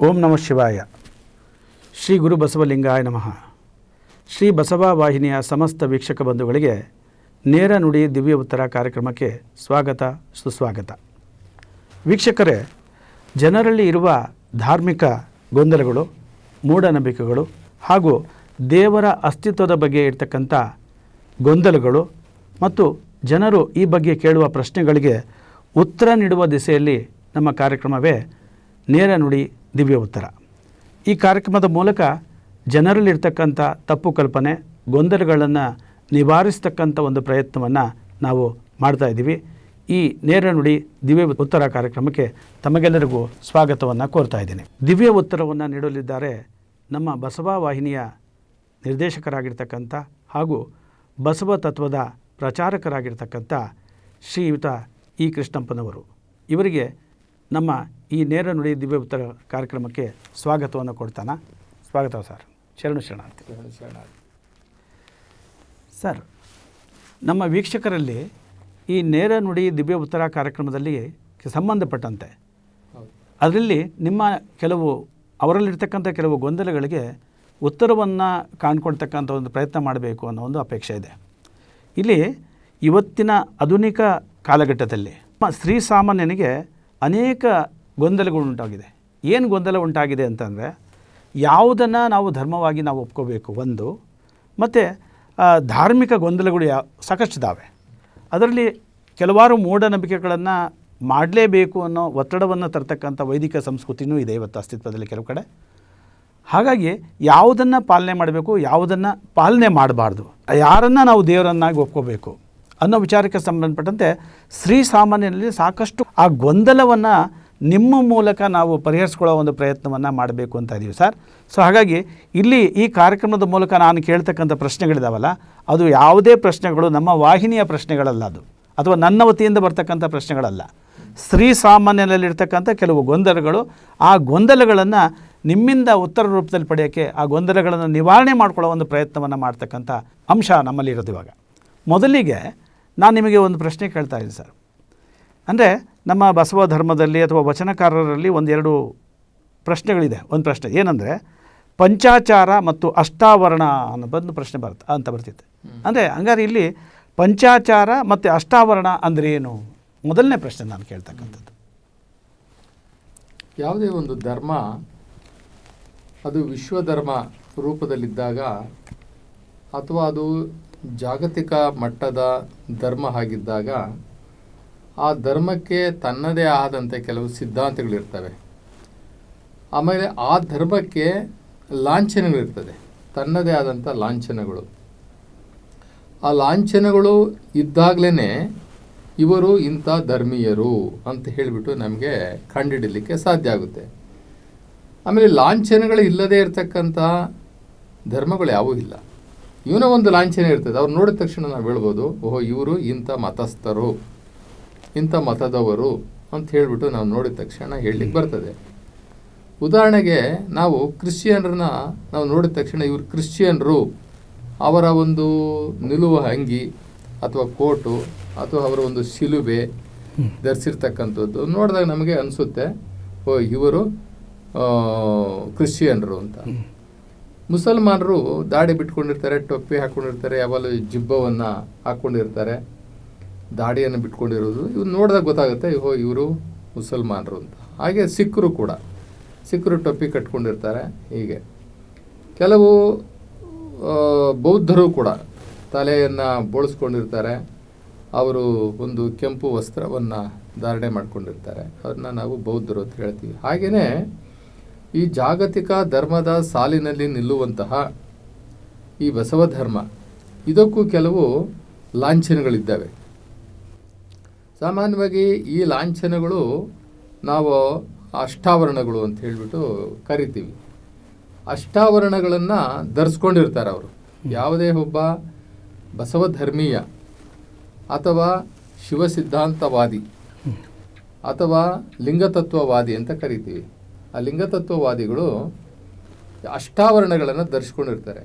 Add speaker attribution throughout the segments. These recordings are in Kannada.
Speaker 1: ಓಂ ನಮಃ ಶಿವಾಯ. ಶ್ರೀ ಗುರು ಬಸವಲಿಂಗಾಯ ನಮಃ. ಶ್ರೀ ಬಸವ ವಾಹಿನಿಯ ಸಮಸ್ತ ವೀಕ್ಷಕ ಬಂಧುಗಳಿಗೆ ನೇರ ನುಡಿ ದಿವ್ಯ ಉತ್ತರ ಕಾರ್ಯಕ್ರಮಕ್ಕೆ ಸ್ವಾಗತ, ಸುಸ್ವಾಗತ. ವೀಕ್ಷಕರೇ, ಜನರಲ್ಲಿ ಇರುವ ಧಾರ್ಮಿಕ ಗೊಂದಲಗಳು, ಮೂಢನಂಬಿಕೆಗಳು ಹಾಗೂ ದೇವರ ಅಸ್ತಿತ್ವದ ಬಗ್ಗೆ ಇರ್ತಕ್ಕಂಥ ಗೊಂದಲಗಳು ಮತ್ತು ಜನರು ಈ ಬಗ್ಗೆ ಕೇಳುವ ಪ್ರಶ್ನೆಗಳಿಗೆ ಉತ್ತರ ನೀಡುವ ದಿಸೆಯಲ್ಲಿ ನಮ್ಮ ಕಾರ್ಯಕ್ರಮವೇ ನೇರ ನುಡಿ ದಿವ್ಯ ಉತ್ತರ. ಈ ಕಾರ್ಯಕ್ರಮದ ಮೂಲಕ ಜನರಲ್ಲಿರ್ತಕ್ಕಂಥ ತಪ್ಪು ಕಲ್ಪನೆ, ಗೊಂದಲಗಳನ್ನು ನಿವಾರಿಸ್ತಕ್ಕಂಥ ಒಂದು ಪ್ರಯತ್ನವನ್ನು ನಾವು ಮಾಡ್ತಾ ಇದ್ದೀವಿ. ಈ ನೇರ ನುಡಿ ದಿವ್ಯ ಉತ್ತರ ಕಾರ್ಯಕ್ರಮಕ್ಕೆ ತಮಗೆಲ್ಲರಿಗೂ ಸ್ವಾಗತವನ್ನು ಕೋರ್ತಾ ಇದ್ದೀನಿ. ದಿವ್ಯ ಉತ್ತರವನ್ನು ನೀಡಲಿದ್ದಾರೆ ನಮ್ಮ ಬಸವ ವಾಹಿನಿಯ ನಿರ್ದೇಶಕರಾಗಿರ್ತಕ್ಕಂಥ ಹಾಗೂ ಬಸವ ತತ್ವದ ಪ್ರಚಾರಕರಾಗಿರ್ತಕ್ಕಂಥ ಶ್ರೀಯುತ ಇ ಕೃಷ್ಣಪ್ಪನವರು. ಇವರಿಗೆ ನಮ್ಮ ಈ ನೇರ ನುಡಿ ದಿವ್ಯ ಉತ್ತರ ಕಾರ್ಯಕ್ರಮಕ್ಕೆ ಸ್ವಾಗತವನ್ನು ಕೊಡ್ತಾನ. ಸ್ವಾಗತ ಸರ್. ಶರಣು ಶರಣಾರ್ಥಿ. ಸರ್ ನಮ್ಮ ವೀಕ್ಷಕರಲ್ಲಿ ಈ ನೇರ ನುಡಿ ದಿವ್ಯ ಉತ್ತರ ಕಾರ್ಯಕ್ರಮದಲ್ಲಿ ಸಂಬಂಧಪಟ್ಟಂತೆ ಅದರಲ್ಲಿ ನಿಮ್ಮ ಕೆಲವು ಅವರಲ್ಲಿರ್ತಕ್ಕಂಥ ಕೆಲವು ಗೊಂದಲಗಳಿಗೆ ಉತ್ತರವನ್ನು ಕಾಣ್ಕೊಳ್ತಕ್ಕಂಥ ಒಂದು ಪ್ರಯತ್ನ ಮಾಡಬೇಕು ಅನ್ನೋ ಒಂದು ಅಪೇಕ್ಷೆ ಇದೆ. ಇಲ್ಲಿ ಇವತ್ತಿನ ಆಧುನಿಕ ಕಾಲಘಟ್ಟದಲ್ಲಿ ಸ್ತ್ರೀ ಸಾಮಾನ್ಯನಿಗೆ ಅನೇಕ ಗೊಂದಲಗಳು ಉಂಟಾಗಿದೆ. ಏನು ಗೊಂದಲ ಉಂಟಾಗಿದೆ ಅಂತಂದರೆ, ಯಾವುದನ್ನು ನಾವು ಧರ್ಮವಾಗಿ ನಾವು ಒಪ್ಕೋಬೇಕು ಒಂದು, ಮತ್ತು ಧಾರ್ಮಿಕ ಗೊಂದಲಗಳು ಯಾವ ಸಾಕಷ್ಟಿದ್ದಾವೆ ಅದರಲ್ಲಿ ಕೆಲವಾರು ಮೂಢನಂಬಿಕೆಗಳನ್ನು ಮಾಡಲೇಬೇಕು ಅನ್ನೋ ಒತ್ತಡವನ್ನು ತರ್ತಕ್ಕಂಥ ವೈದಿಕ ಸಂಸ್ಕೃತಿನೂ ಇದೆ ಇವತ್ತು ಅಸ್ತಿತ್ವದಲ್ಲಿ ಕೆಲವು ಕಡೆ. ಹಾಗಾಗಿ ಯಾವುದನ್ನು ಪಾಲನೆ ಮಾಡಬೇಕು, ಯಾವುದನ್ನು ಪಾಲನೆ ಮಾಡಬಾರ್ದು. ಯಾರನ್ನು ನಾವು ದೇವರನ್ನಾಗಿ ಒಪ್ಕೋಬೇಕು ಅನ್ನೋ ವಿಚಾರಕ್ಕೆ ಸಂಬಂಧಪಟ್ಟಂತೆ ಶ್ರೀ ಸಾಮಾನ್ಯನಲ್ಲಿ ಸಾಕಷ್ಟು ಆ ಗೊಂದಲವನ್ನು ನಿಮ್ಮ ಮೂಲಕ ನಾವು ಪರಿಹರಿಸ್ಕೊಳ್ಳೋ ಒಂದು ಪ್ರಯತ್ನವನ್ನು ಮಾಡಬೇಕು ಅಂತ ಇದ್ದೀವಿ ಸರ್. ಸೊ ಹಾಗಾಗಿ ಇಲ್ಲಿ ಈ ಕಾರ್ಯಕ್ರಮದ ಮೂಲಕ ನಾನು ಕೇಳ್ತಕ್ಕಂಥ ಪ್ರಶ್ನೆಗಳಿದಾವಲ್ಲ, ಅದು ಯಾವುದೇ ಪ್ರಶ್ನೆಗಳು ನಮ್ಮ ವಾಹಿನಿಯ ಪ್ರಶ್ನೆಗಳಲ್ಲ ಅದು, ಅಥವಾ ನನ್ನ ವತಿಯಿಂದ ಬರ್ತಕ್ಕಂಥ ಪ್ರಶ್ನೆಗಳಲ್ಲ. ಸ್ತ್ರೀ ಸಾಮಾನ್ಯನಲ್ಲಿರ್ತಕ್ಕಂಥ ಕೆಲವು ಗೊಂದಲಗಳು, ಆ ಗೊಂದಲಗಳನ್ನು ನಿಮ್ಮಿಂದ ಉತ್ತರ ರೂಪದಲ್ಲಿ ಪಡೆಯೋಕ್ಕೆ ಆ ಗೊಂದಲಗಳನ್ನು ನಿವಾರಣೆ ಮಾಡಿಕೊಳ್ಳೋ ಒಂದು ಪ್ರಯತ್ನವನ್ನು ಮಾಡ್ತಕ್ಕಂಥ ಅಂಶ ನಮ್ಮಲ್ಲಿ ಇರೋದು ಇವಾಗ. ಮೊದಲಿಗೆ ನಾನು ನಿಮಗೆ ಒಂದು ಪ್ರಶ್ನೆ ಕೇಳ್ತಾ ಇದ್ದೀನಿ ಸರ್. ಅಂದರೆ ನಮ್ಮ ಬಸವ ಧರ್ಮದಲ್ಲಿ ಅಥವಾ ವಚನಕಾರರಲ್ಲಿ ಒಂದೆರಡು ಪ್ರಶ್ನೆಗಳಿದೆ. ಒಂದು ಪ್ರಶ್ನೆ ಏನಂದರೆ ಪಂಚಾಚಾರ ಮತ್ತು ಅಷ್ಟಾವರಣ ಅನ್ನೋ ಬಂದು ಪ್ರಶ್ನೆ ಬರುತ್ತೆ ಅಂತ ಬರ್ತಿತ್ತು. ಅಂದರೆ ಹಂಗಾರೆ ಇಲ್ಲಿ ಪಂಚಾಚಾರ ಮತ್ತು ಅಷ್ಟಾವರಣ ಅಂದರೆ ಏನು? ಮೊದಲನೇ ಪ್ರಶ್ನೆ ನಾನು ಕೇಳ್ತಕ್ಕಂಥದ್ದು.
Speaker 2: ಯಾವುದೇ ಒಂದು ಧರ್ಮ ಅದು ವಿಶ್ವಧರ್ಮ ರೂಪದಲ್ಲಿದ್ದಾಗ ಅಥವಾ ಅದು ಜಾಗತಿಕ ಮಟ್ಟದ ಧರ್ಮ ಆಗಿದ್ದಾಗ ಆ ಧರ್ಮಕ್ಕೆ ತನ್ನದೇ ಆದಂಥ ಕೆಲವು ಸಿದ್ಧಾಂತಗಳಿರ್ತವೆ. ಆಮೇಲೆ ಆ ಧರ್ಮಕ್ಕೆ ಲಾಂಛನಗಳಿರ್ತದೆ. ತನ್ನದೇ ಆದಂಥ ಲಾಂಛನಗಳು. ಆ ಲಾಂಛನಗಳು ಇದ್ದಾಗಲೇ ಇವರು ಇಂಥ ಧರ್ಮೀಯರು ಅಂತ ಹೇಳಿಬಿಟ್ಟು ನಮಗೆ ಕಂಡುಹಿಡಲಿಕ್ಕೆ ಸಾಧ್ಯ ಆಗುತ್ತೆ. ಆಮೇಲೆ ಲಾಂಛನಗಳು ಇಲ್ಲದೇ ಇರತಕ್ಕಂಥ ಧರ್ಮಗಳು ಯಾವೂ ಇಲ್ಲ. ಇವನ ಒಂದು ಲಾಂಛನ ಇರ್ತದೆ. ಅವ್ರು ನೋಡಿದ ತಕ್ಷಣ ನಾವು ಹೇಳ್ಬೋದು, ಓಹೋ, ಇವರು ಇಂಥ ಮತಸ್ಥರು, ಇಂಥ ಮತದವರು ಅಂತ ಹೇಳಿಬಿಟ್ಟು ನಾವು ನೋಡಿದ ತಕ್ಷಣ ಹೇಳಲಿಕ್ಕೆ ಬರ್ತದೆ. ಉದಾಹರಣೆಗೆ ನಾವು ಕ್ರಿಶ್ಚಿಯನ್ರನ್ನ ನಾವು ನೋಡಿದ ತಕ್ಷಣ ಇವರು ಕ್ರಿಶ್ಚಿಯನ್ರು, ಅವರ ಒಂದು ನಿಲುವ ಅಂಗಿ ಅಥವಾ ಕೋಟು ಅಥವಾ ಅವರ ಒಂದು ಶಿಲುಬೆ ಧರಿಸಿರ್ತಕ್ಕಂಥದ್ದು ನೋಡಿದಾಗ ನಮಗೆ ಅನಿಸುತ್ತೆ ಓ ಇವರು ಕ್ರಿಶ್ಚಿಯನ್ರು ಅಂತ. ಮುಸಲ್ಮಾನರು ದಾಡಿ ಬಿಟ್ಕೊಂಡಿರ್ತಾರೆ, ಟೊಪ್ಪಿ ಹಾಕ್ಕೊಂಡಿರ್ತಾರೆ ಯಾವಾಗಲೂ ಜಿಬ್ಬವನ್ನು ಹಾಕ್ಕೊಂಡಿರ್ತಾರೆ ದಾಡಿಯನ್ನು ಬಿಟ್ಕೊಂಡಿರೋದು. ಇವ್ರು ನೋಡಿದಾಗ ಗೊತ್ತಾಗುತ್ತೆ ಹೋ ಇವರು ಮುಸಲ್ಮಾನರು ಅಂತ. ಹಾಗೆ ಸಿಖ್ರು ಕೂಡ. ಸಿಖ್ರು ಟೊಪ್ಪಿ ಕಟ್ಕೊಂಡಿರ್ತಾರೆ, ಹೀಗೆ. ಕೆಲವು ಬೌದ್ಧರು ಕೂಡ ತಲೆಯನ್ನು ಬೋಳಿಸ್ಕೊಂಡಿರ್ತಾರೆ. ಅವರು ಒಂದು ಕೆಂಪು ವಸ್ತ್ರವನ್ನು ಧಾರಣೆ ಮಾಡ್ಕೊಂಡಿರ್ತಾರೆ. ಅವ್ರನ್ನ ನಾವು ಬೌದ್ಧರು ಅಂತ ಹೇಳ್ತೀವಿ. ಹಾಗೆಯೇ ಈ ಜಾಗತಿಕ ಧರ್ಮದ ಸಾಲಿನಲ್ಲಿ ನಿಲ್ಲುವಂತಹ ಈ ಬಸವ ಧರ್ಮ ಇದಕ್ಕೂ ಕೆಲವು ಲಾಂಛನಗಳಿದ್ದಾವೆ. ಸಾಮಾನ್ಯವಾಗಿ ಈ ಲಾಂಛನಗಳು ನಾವು ಅಷ್ಟಾವರಣಗಳು ಅಂತ ಹೇಳಿಬಿಟ್ಟು ಕರಿತೀವಿ. ಅಷ್ಟಾವರಣಗಳನ್ನು ಧರಿಸ್ಕೊಂಡಿರ್ತಾರೆ ಅವರು. ಯಾವುದೇ ಒಬ್ಬ ಬಸವಧರ್ಮೀಯ ಅಥವಾ ಶಿವಸಿದ್ಧಾಂತವಾದಿ ಅಥವಾ ಲಿಂಗತತ್ವವಾದಿ ಅಂತ ಕರಿತೀವಿ. ಆ ಲಿಂಗತತ್ವವಾದಿಗಳು ಅಷ್ಟಾವರಣಗಳನ್ನು ಧರಿಸ್ಕೊಂಡಿರ್ತಾರೆ.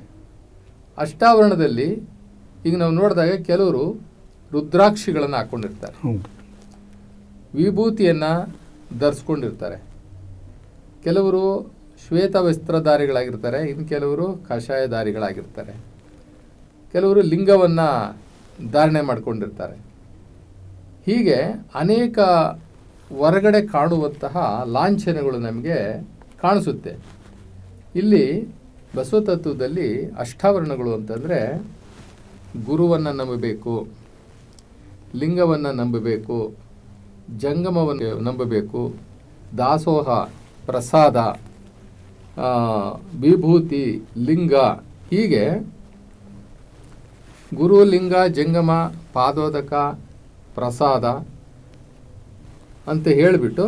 Speaker 2: ಅಷ್ಟಾವರಣದಲ್ಲಿ ಈಗ ನಾವು ನೋಡಿದಾಗ ಕೆಲವರು ರುದ್ರಾಕ್ಷಿಗಳನ್ನು ಹಾಕ್ಕೊಂಡಿರ್ತಾರೆ ವಿಭೂತಿಯನ್ನು ಧರಿಸ್ಕೊಂಡಿರ್ತಾರೆ. ಕೆಲವರು ಶ್ವೇತ ವಸ್ತ್ರಧಾರಿಗಳಾಗಿರ್ತಾರೆ ಇನ್ನು ಕೆಲವರು ಕಷಾಯಧಾರಿಗಳಾಗಿರ್ತಾರೆ. ಕೆಲವರು ಲಿಂಗವನ್ನು ಧಾರಣೆ ಮಾಡಿಕೊಂಡಿರ್ತಾರೆ. ಹೀಗೆ ಅನೇಕ ಹೊರಗಡೆ ಕಾಣುವಂತಹ ಲಾಂಛನಗಳು ನಮಗೆ ಕಾಣಿಸುತ್ತೆ. ಇಲ್ಲಿ ಬಸವತತ್ವದಲ್ಲಿ ಅಷ್ಟಾವರಣಗಳು ಅಂತಂದರೆ ಗುರುವನ್ನು ನಂಬಬೇಕು, ಲಿಂಗವನ್ನು ನಂಬಬೇಕು, ಜಂಗಮವನ್ನು ನಂಬಬೇಕು, ದಾಸೋಹ, ಪ್ರಸಾದ ವಿಭೂತಿ, ಲಿಂಗ ಹೀಗೆ ಗುರು, ಲಿಂಗ, ಜಂಗಮ, ಪಾದೋದಕ, ಪ್ರಸಾದ ಅಂತ ಹೇಳಿಬಿಟ್ಟು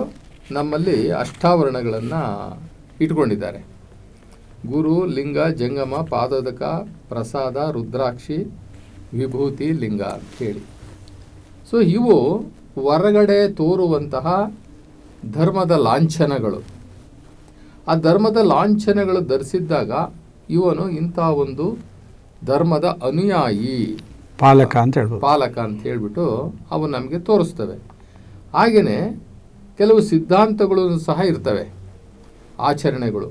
Speaker 2: ನಮ್ಮಲ್ಲಿ ಅಷ್ಟಾವರಣಗಳನ್ನು ಇಟ್ಕೊಂಡಿದ್ದಾರೆ. ಗುರು ಲಿಂಗ ಜಂಗಮ ಪಾದೋದಕ ಪ್ರಸಾದ ರುದ್ರಾಕ್ಷಿ ವಿಭೂತಿ ಲಿಂಗ ಅಂತ ಹೇಳಿ. ಸೊ ಇವು ಹೊರಗಡೆ ತೋರುವಂತಹ ಧರ್ಮದ ಲಾಂಛನಗಳು. ಆ ಧರ್ಮದ ಲಾಂಛನಗಳು ಧರಿಸಿದ್ದಾಗ ಇವನು ಇಂಥ ಒಂದು ಧರ್ಮದ ಅನುಯಾಯಿ
Speaker 1: ಪಾಲಕ ಅಂತ ಹೇಳ್ಬೋದು.
Speaker 2: ಪಾಲಕ ಅಂತ ಹೇಳ್ಬಿಟ್ಟು ಅವು ನಮಗೆ ತೋರಿಸ್ತವೆ. ಹಾಗೆಯೇ ಕೆಲವು ಸಿದ್ಧಾಂತಗಳು ಸಹ ಇರ್ತವೆ ಆಚರಣೆಗಳು.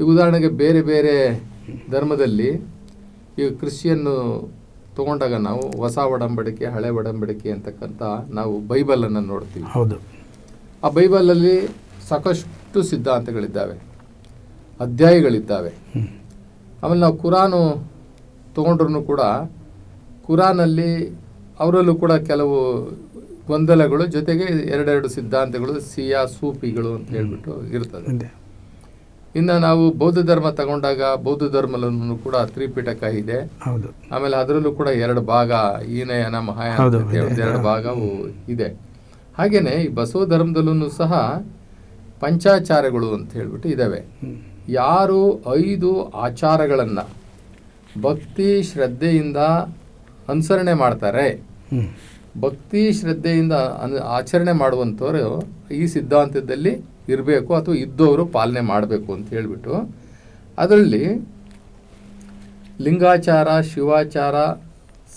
Speaker 2: ಈಗ ಉದಾಹರಣೆಗೆ ಬೇರೆ ಬೇರೆ ಧರ್ಮದಲ್ಲಿ ಈಗ ಕೃಷಿಯನ್ನು ತಗೊಂಡಾಗ ನಾವು ಹೊಸ ಒಡಂಬಡಿಕೆ ಹಳೆ ಒಡಂಬಡಿಕೆ ಅಂತಕ್ಕಂಥ ನಾವು ಬೈಬಲನ್ನು ನೋಡ್ತೀವಿ.
Speaker 1: ಹೌದು.
Speaker 2: ಆ ಬೈಬಲಲ್ಲಿ ಸಾಕಷ್ಟು ಸಿದ್ಧಾಂತಗಳಿದ್ದಾವೆ ಅಧ್ಯಾಯಗಳಿದ್ದಾವೆ. ಆಮೇಲೆ ನಾವು ಕುರಾನು ತಗೊಂಡ್ರೂ ಕೂಡ ಕುರಾನಲ್ಲಿ ಅವರಲ್ಲೂ ಕೂಡ ಕೆಲವು ಗೊಂದಲಗಳು ಜೊತೆಗೆ ಎರಡೆರಡು ಸಿದ್ಧಾಂತಗಳು ಸಿಯಾ ಸೂಫಿಗಳು ಅಂತ ಹೇಳ್ಬಿಟ್ಟು ಇರ್ತದೆ. ಇನ್ನು ನಾವು ಬೌದ್ಧ ಧರ್ಮ ತಗೊಂಡಾಗ ಬೌದ್ಧ ಧರ್ಮಲ್ಲೂ ಕೂಡ ತ್ರಿಪಿಟಕ ಇದೆ. ಆಮೇಲೆ ಅದರಲ್ಲೂ ಕೂಡ ಎರಡು ಭಾಗ ಈನಯನ ಮಹಾಯಾನ ಎರಡು ಭಾಗವು ಇದೆ. ಹಾಗೇನೆ ಈ ಬಸವ ಧರ್ಮದಲ್ಲೂ ಸಹ ಪಂಚಾಚಾರಗಳು ಅಂತ ಹೇಳ್ಬಿಟ್ಟು ಇದ್ದಾವೆ ಯಾರು ಐದು ಆಚಾರಗಳನ್ನು ಭಕ್ತಿ ಶ್ರದ್ಧೆಯಿಂದ ಅನುಸರಣೆ ಮಾಡ್ತಾರೆ. ಭಕ್ತಿ ಶ್ರದ್ಧೆಯಿಂದ ಅನ್ ಆಚರಣೆ ಮಾಡುವಂಥವ್ರು ಈ ಸಿದ್ಧಾಂತದಲ್ಲಿ ಇರಬೇಕು ಅಥವಾ ಇದ್ದವರು ಪಾಲನೆ ಮಾಡಬೇಕು ಅಂತ ಹೇಳಿಬಿಟ್ಟು ಅದರಲ್ಲಿ ಲಿಂಗಾಚಾರ, ಶಿವಾಚಾರ,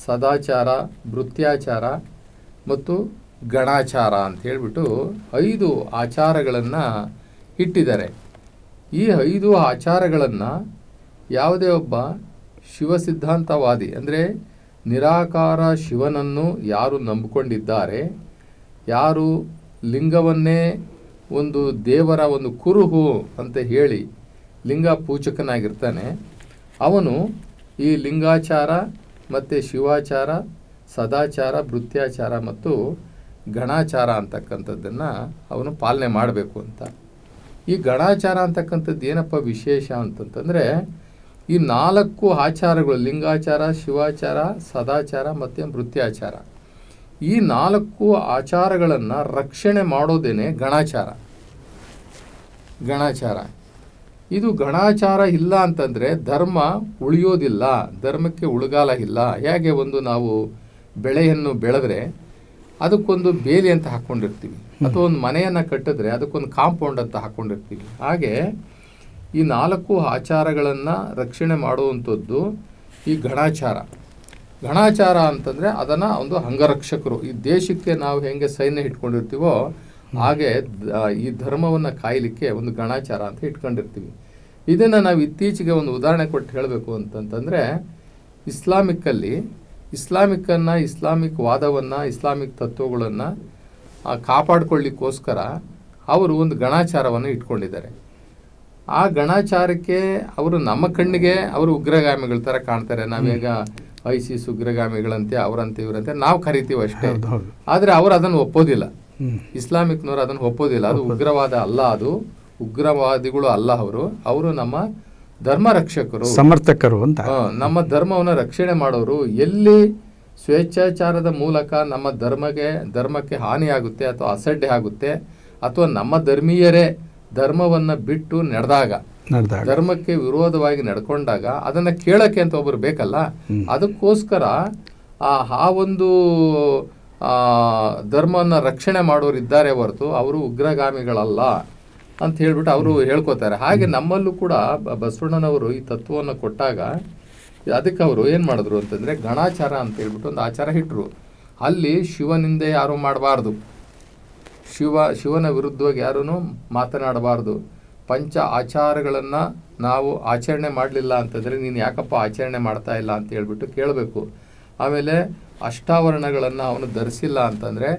Speaker 2: ಸದಾಚಾರ ಭೃತ್ಯಾಚಾರ ಮತ್ತು ಗಣಾಚಾರ ಅಂತ ಹೇಳಿಬಿಟ್ಟು ಐದು ಆಚಾರಗಳನ್ನು ಇಟ್ಟಿದ್ದಾರೆ. ಈ ಐದು ಆಚಾರಗಳನ್ನು ಯಾವುದೇ ಒಬ್ಬ ಶಿವ ಸಿದ್ಧಾಂತವಾದಿ ಅಂದರೆ ನಿರಾಕಾರ ಶಿವನನ್ನು ಯಾರು ನಂಬಿಕೊಂಡಿದ್ದಾರೆ? ಯಾರು ಲಿಂಗವನ್ನೇ ಒಂದು ದೇವರ ಒಂದು ಕುರುಹು ಅಂತ ಹೇಳಿ ಲಿಂಗ ಪೂಜಕನಾಗಿರ್ತಾನೆ. ಅವನು ಈ ಲಿಂಗಾಚಾರ ಮತ್ತು ಶಿವಾಚಾರ, ಸದಾಚಾರ, ಭೃತ್ಯಾಚಾರ ಮತ್ತು ಗಣಾಚಾರ ಅಂತಕ್ಕಂಥದ್ದನ್ನು ಅವನು ಪಾಲನೆ ಮಾಡಬೇಕು ಅಂತ. ಈ ಗಣಾಚಾರ ಅಂತಕ್ಕಂಥದ್ದು ಏನಪ್ಪ ವಿಶೇಷ ಅಂತಂತಂದರೆ ಈ ನಾಲ್ಕು ಆಚಾರಗಳು, ಲಿಂಗಾಚಾರ, ಶಿವಾಚಾರ, ಸದಾಚಾರ ಮತ್ತು ನೃತ್ಯಾಚಾರ ಈ ನಾಲ್ಕು ಆಚಾರಗಳನ್ನು ರಕ್ಷಣೆ ಮಾಡೋದೇನೆ ಗಣಾಚಾರ. ಗಣಾಚಾರ. ಇದು ಗಣಾಚಾರ ಇಲ್ಲ ಅಂತಂದರೆ ಧರ್ಮ ಉಳಿಯೋದಿಲ್ಲ, ಧರ್ಮಕ್ಕೆ ಉಳುಗಾಲ ಇಲ್ಲ. ಹೇಗೆ ಒಂದು ನಾವು ಬೆಳೆಯನ್ನು ಬೆಳೆದ್ರೆ ಅದಕ್ಕೊಂದು ಬೇಲಿ ಅಂತ ಹಾಕ್ಕೊಂಡಿರ್ತೀವಿ ಅಥವಾ ಒಂದು ಮನೆಯನ್ನು ಕಟ್ಟಿದ್ರೆ ಅದಕ್ಕೊಂದು ಕಾಂಪೌಂಡ್ ಅಂತ ಹಾಕ್ಕೊಂಡಿರ್ತೀವಿ ಹಾಗೆ ಈ ನಾಲ್ಕು ಆಚಾರಗಳನ್ನು ರಕ್ಷಣೆ ಮಾಡುವಂಥದ್ದು ಈ ಗಣಾಚಾರ ಗಣಾಚಾರ ಅಂತಂದರೆ ಅದನ್ನು ಒಂದು ಅಂಗರಕ್ಷಕರು, ಈ ದೇಶಕ್ಕೆ ನಾವು ಹೆಂಗೆ ಸೈನ್ಯ ಇಟ್ಕೊಂಡಿರ್ತೀವೋ ಹಾಗೆ ಈ ಧರ್ಮವನ್ನು ಕಾಯಲಿಕ್ಕೆ ಒಂದು ಗಣಾಚಾರ ಅಂತ ಇಟ್ಕೊಂಡಿರ್ತೀವಿ. ಇದನ್ನು ನಾವು ಇತ್ತೀಚೆಗೆ ಒಂದು ಉದಾಹರಣೆ ಕೊಟ್ಟು ಹೇಳಬೇಕು ಅಂತಂತಂದರೆ ಇಸ್ಲಾಮಿಕ್ಕಲ್ಲಿ ಇಸ್ಲಾಮಿಕ್ಕನ್ನು ಇಸ್ಲಾಮಿಕ್ ವಾದವನ್ನು, ಇಸ್ಲಾಮಿಕ್ ತತ್ವಗಳನ್ನು ಕಾಪಾಡಿಕೊಳ್ಳಿಕ್ಕೋಸ್ಕರ ಅವರು ಒಂದು ಗಣಾಚಾರವನ್ನು ಇಟ್ಕೊಂಡಿದ್ದಾರೆ. ಆ ಗಣಾಚಾರಕ್ಕೆ ಅವರು ನಮ್ಮ ಕಣ್ಣಿಗೆ ಅವರು ಉಗ್ರಗಾಮಿಗಳ ಥರ ಕಾಣ್ತಾರೆ. ನಾವೀಗ ಐಸಿಸ್ ಉಗ್ರಗಾಮಿಗಳಂತೆ ಅವರಂತೆ ಇವರಂತೆ ನಾವು ಕರಿತೀವಿ ಅಷ್ಟೇ. ಆದರೆ ಅವರು ಅದನ್ನು ಒಪ್ಪೋದಿಲ್ಲ. ಇಸ್ಲಾಮಿಕ್ನವರು ಅದನ್ನು ಒಪ್ಪೋದಿಲ್ಲ. ಅದು ಉಗ್ರವಾದ ಅಲ್ಲ ಅದು. ಉಗ್ರವಾದಿಗಳು ಅಲ್ಲ ಅವರು. ಅವರು ನಮ್ಮ ಧರ್ಮ ರಕ್ಷಕರು.
Speaker 1: ಸಮರ್ಥಕರು ಅಂತ.
Speaker 2: ನಮ್ಮ ಧರ್ಮವನ್ನು ರಕ್ಷಣೆ ಮಾಡೋರು. ಎಲ್ಲಿ ಸ್ವೇಚ್ಛಾಚಾರದ ಮೂಲಕ ನಮ್ಮ ಧರ್ಮಕ್ಕೆ ಧರ್ಮಕ್ಕೆ ಹಾನಿಯಾಗುತ್ತೆ ಅಥವಾ ಅಸಡ್ಡೆ ಆಗುತ್ತೆ ಅಥವಾ ನಮ್ಮ ಧರ್ಮೀಯರೇ ಧರ್ಮವನ್ನು ಬಿಟ್ಟು ನಡೆದಾಗ ಧರ್ಮಕ್ಕೆ ವಿರೋಧವಾಗಿ ನಡ್ಕೊಂಡಾಗ ಅದನ್ನ ಕೇಳಕ್ಕೆ ಅಂತ ಒಬ್ಬರು ಬೇಕಲ್ಲ ಅದಕ್ಕೋಸ್ಕರ ಆ ಒಂದು ಆ, ಧರ್ಮವನ್ನ ರಕ್ಷಣೆ ಮಾಡೋರು ಇದ್ದಾರೆ ಹೊರತು ಅವರು ಉಗ್ರಗಾಮಿಗಳಲ್ಲ ಅಂತ ಹೇಳ್ಬಿಟ್ಟು ಅವರು ಹೇಳ್ಕೊತಾರೆ. ಹಾಗೆ ನಮ್ಮಲ್ಲೂ ಕೂಡ ಬಸವಣ್ಣನವರು ಈ ತತ್ವವನ್ನು ಕೊಟ್ಟಾಗ ಅದಕ್ಕೆ ಅವರು ಏನು ಮಾಡಿದ್ರು ಅಂತಂದರೆ ಗಣಾಚಾರ ಅಂತ ಹೇಳ್ಬಿಟ್ಟು ಒಂದು ಆಚಾರ ಇಟ್ಟರು ಅಲ್ಲಿ ಶಿವನಿಂದ ಯಾರು ಮಾಡಬಾರ್ದು. ಶಿವ ಶಿವನ ವಿರುದ್ಧವಾಗಿ ಯಾರೂ ಮಾತನಾಡಬಾರ್ದು. ಪಂಚ ಆಚಾರಗಳನ್ನು ನಾವು ಆಚರಣೆ ಮಾಡಲಿಲ್ಲ ಅಂತಂದರೆ ನೀನು ಯಾಕಪ್ಪ ಆಚರಣೆ ಮಾಡ್ತಾ ಇಲ್ಲ ಅಂತ ಹೇಳ್ಬಿಟ್ಟು ಕೇಳಬೇಕು. ಆಮೇಲೆ ಅಷ್ಟಾವರಣಗಳನ್ನು ಅವನು ಧರಿಸಿಲ್ಲ ಅಂತಂದರೆ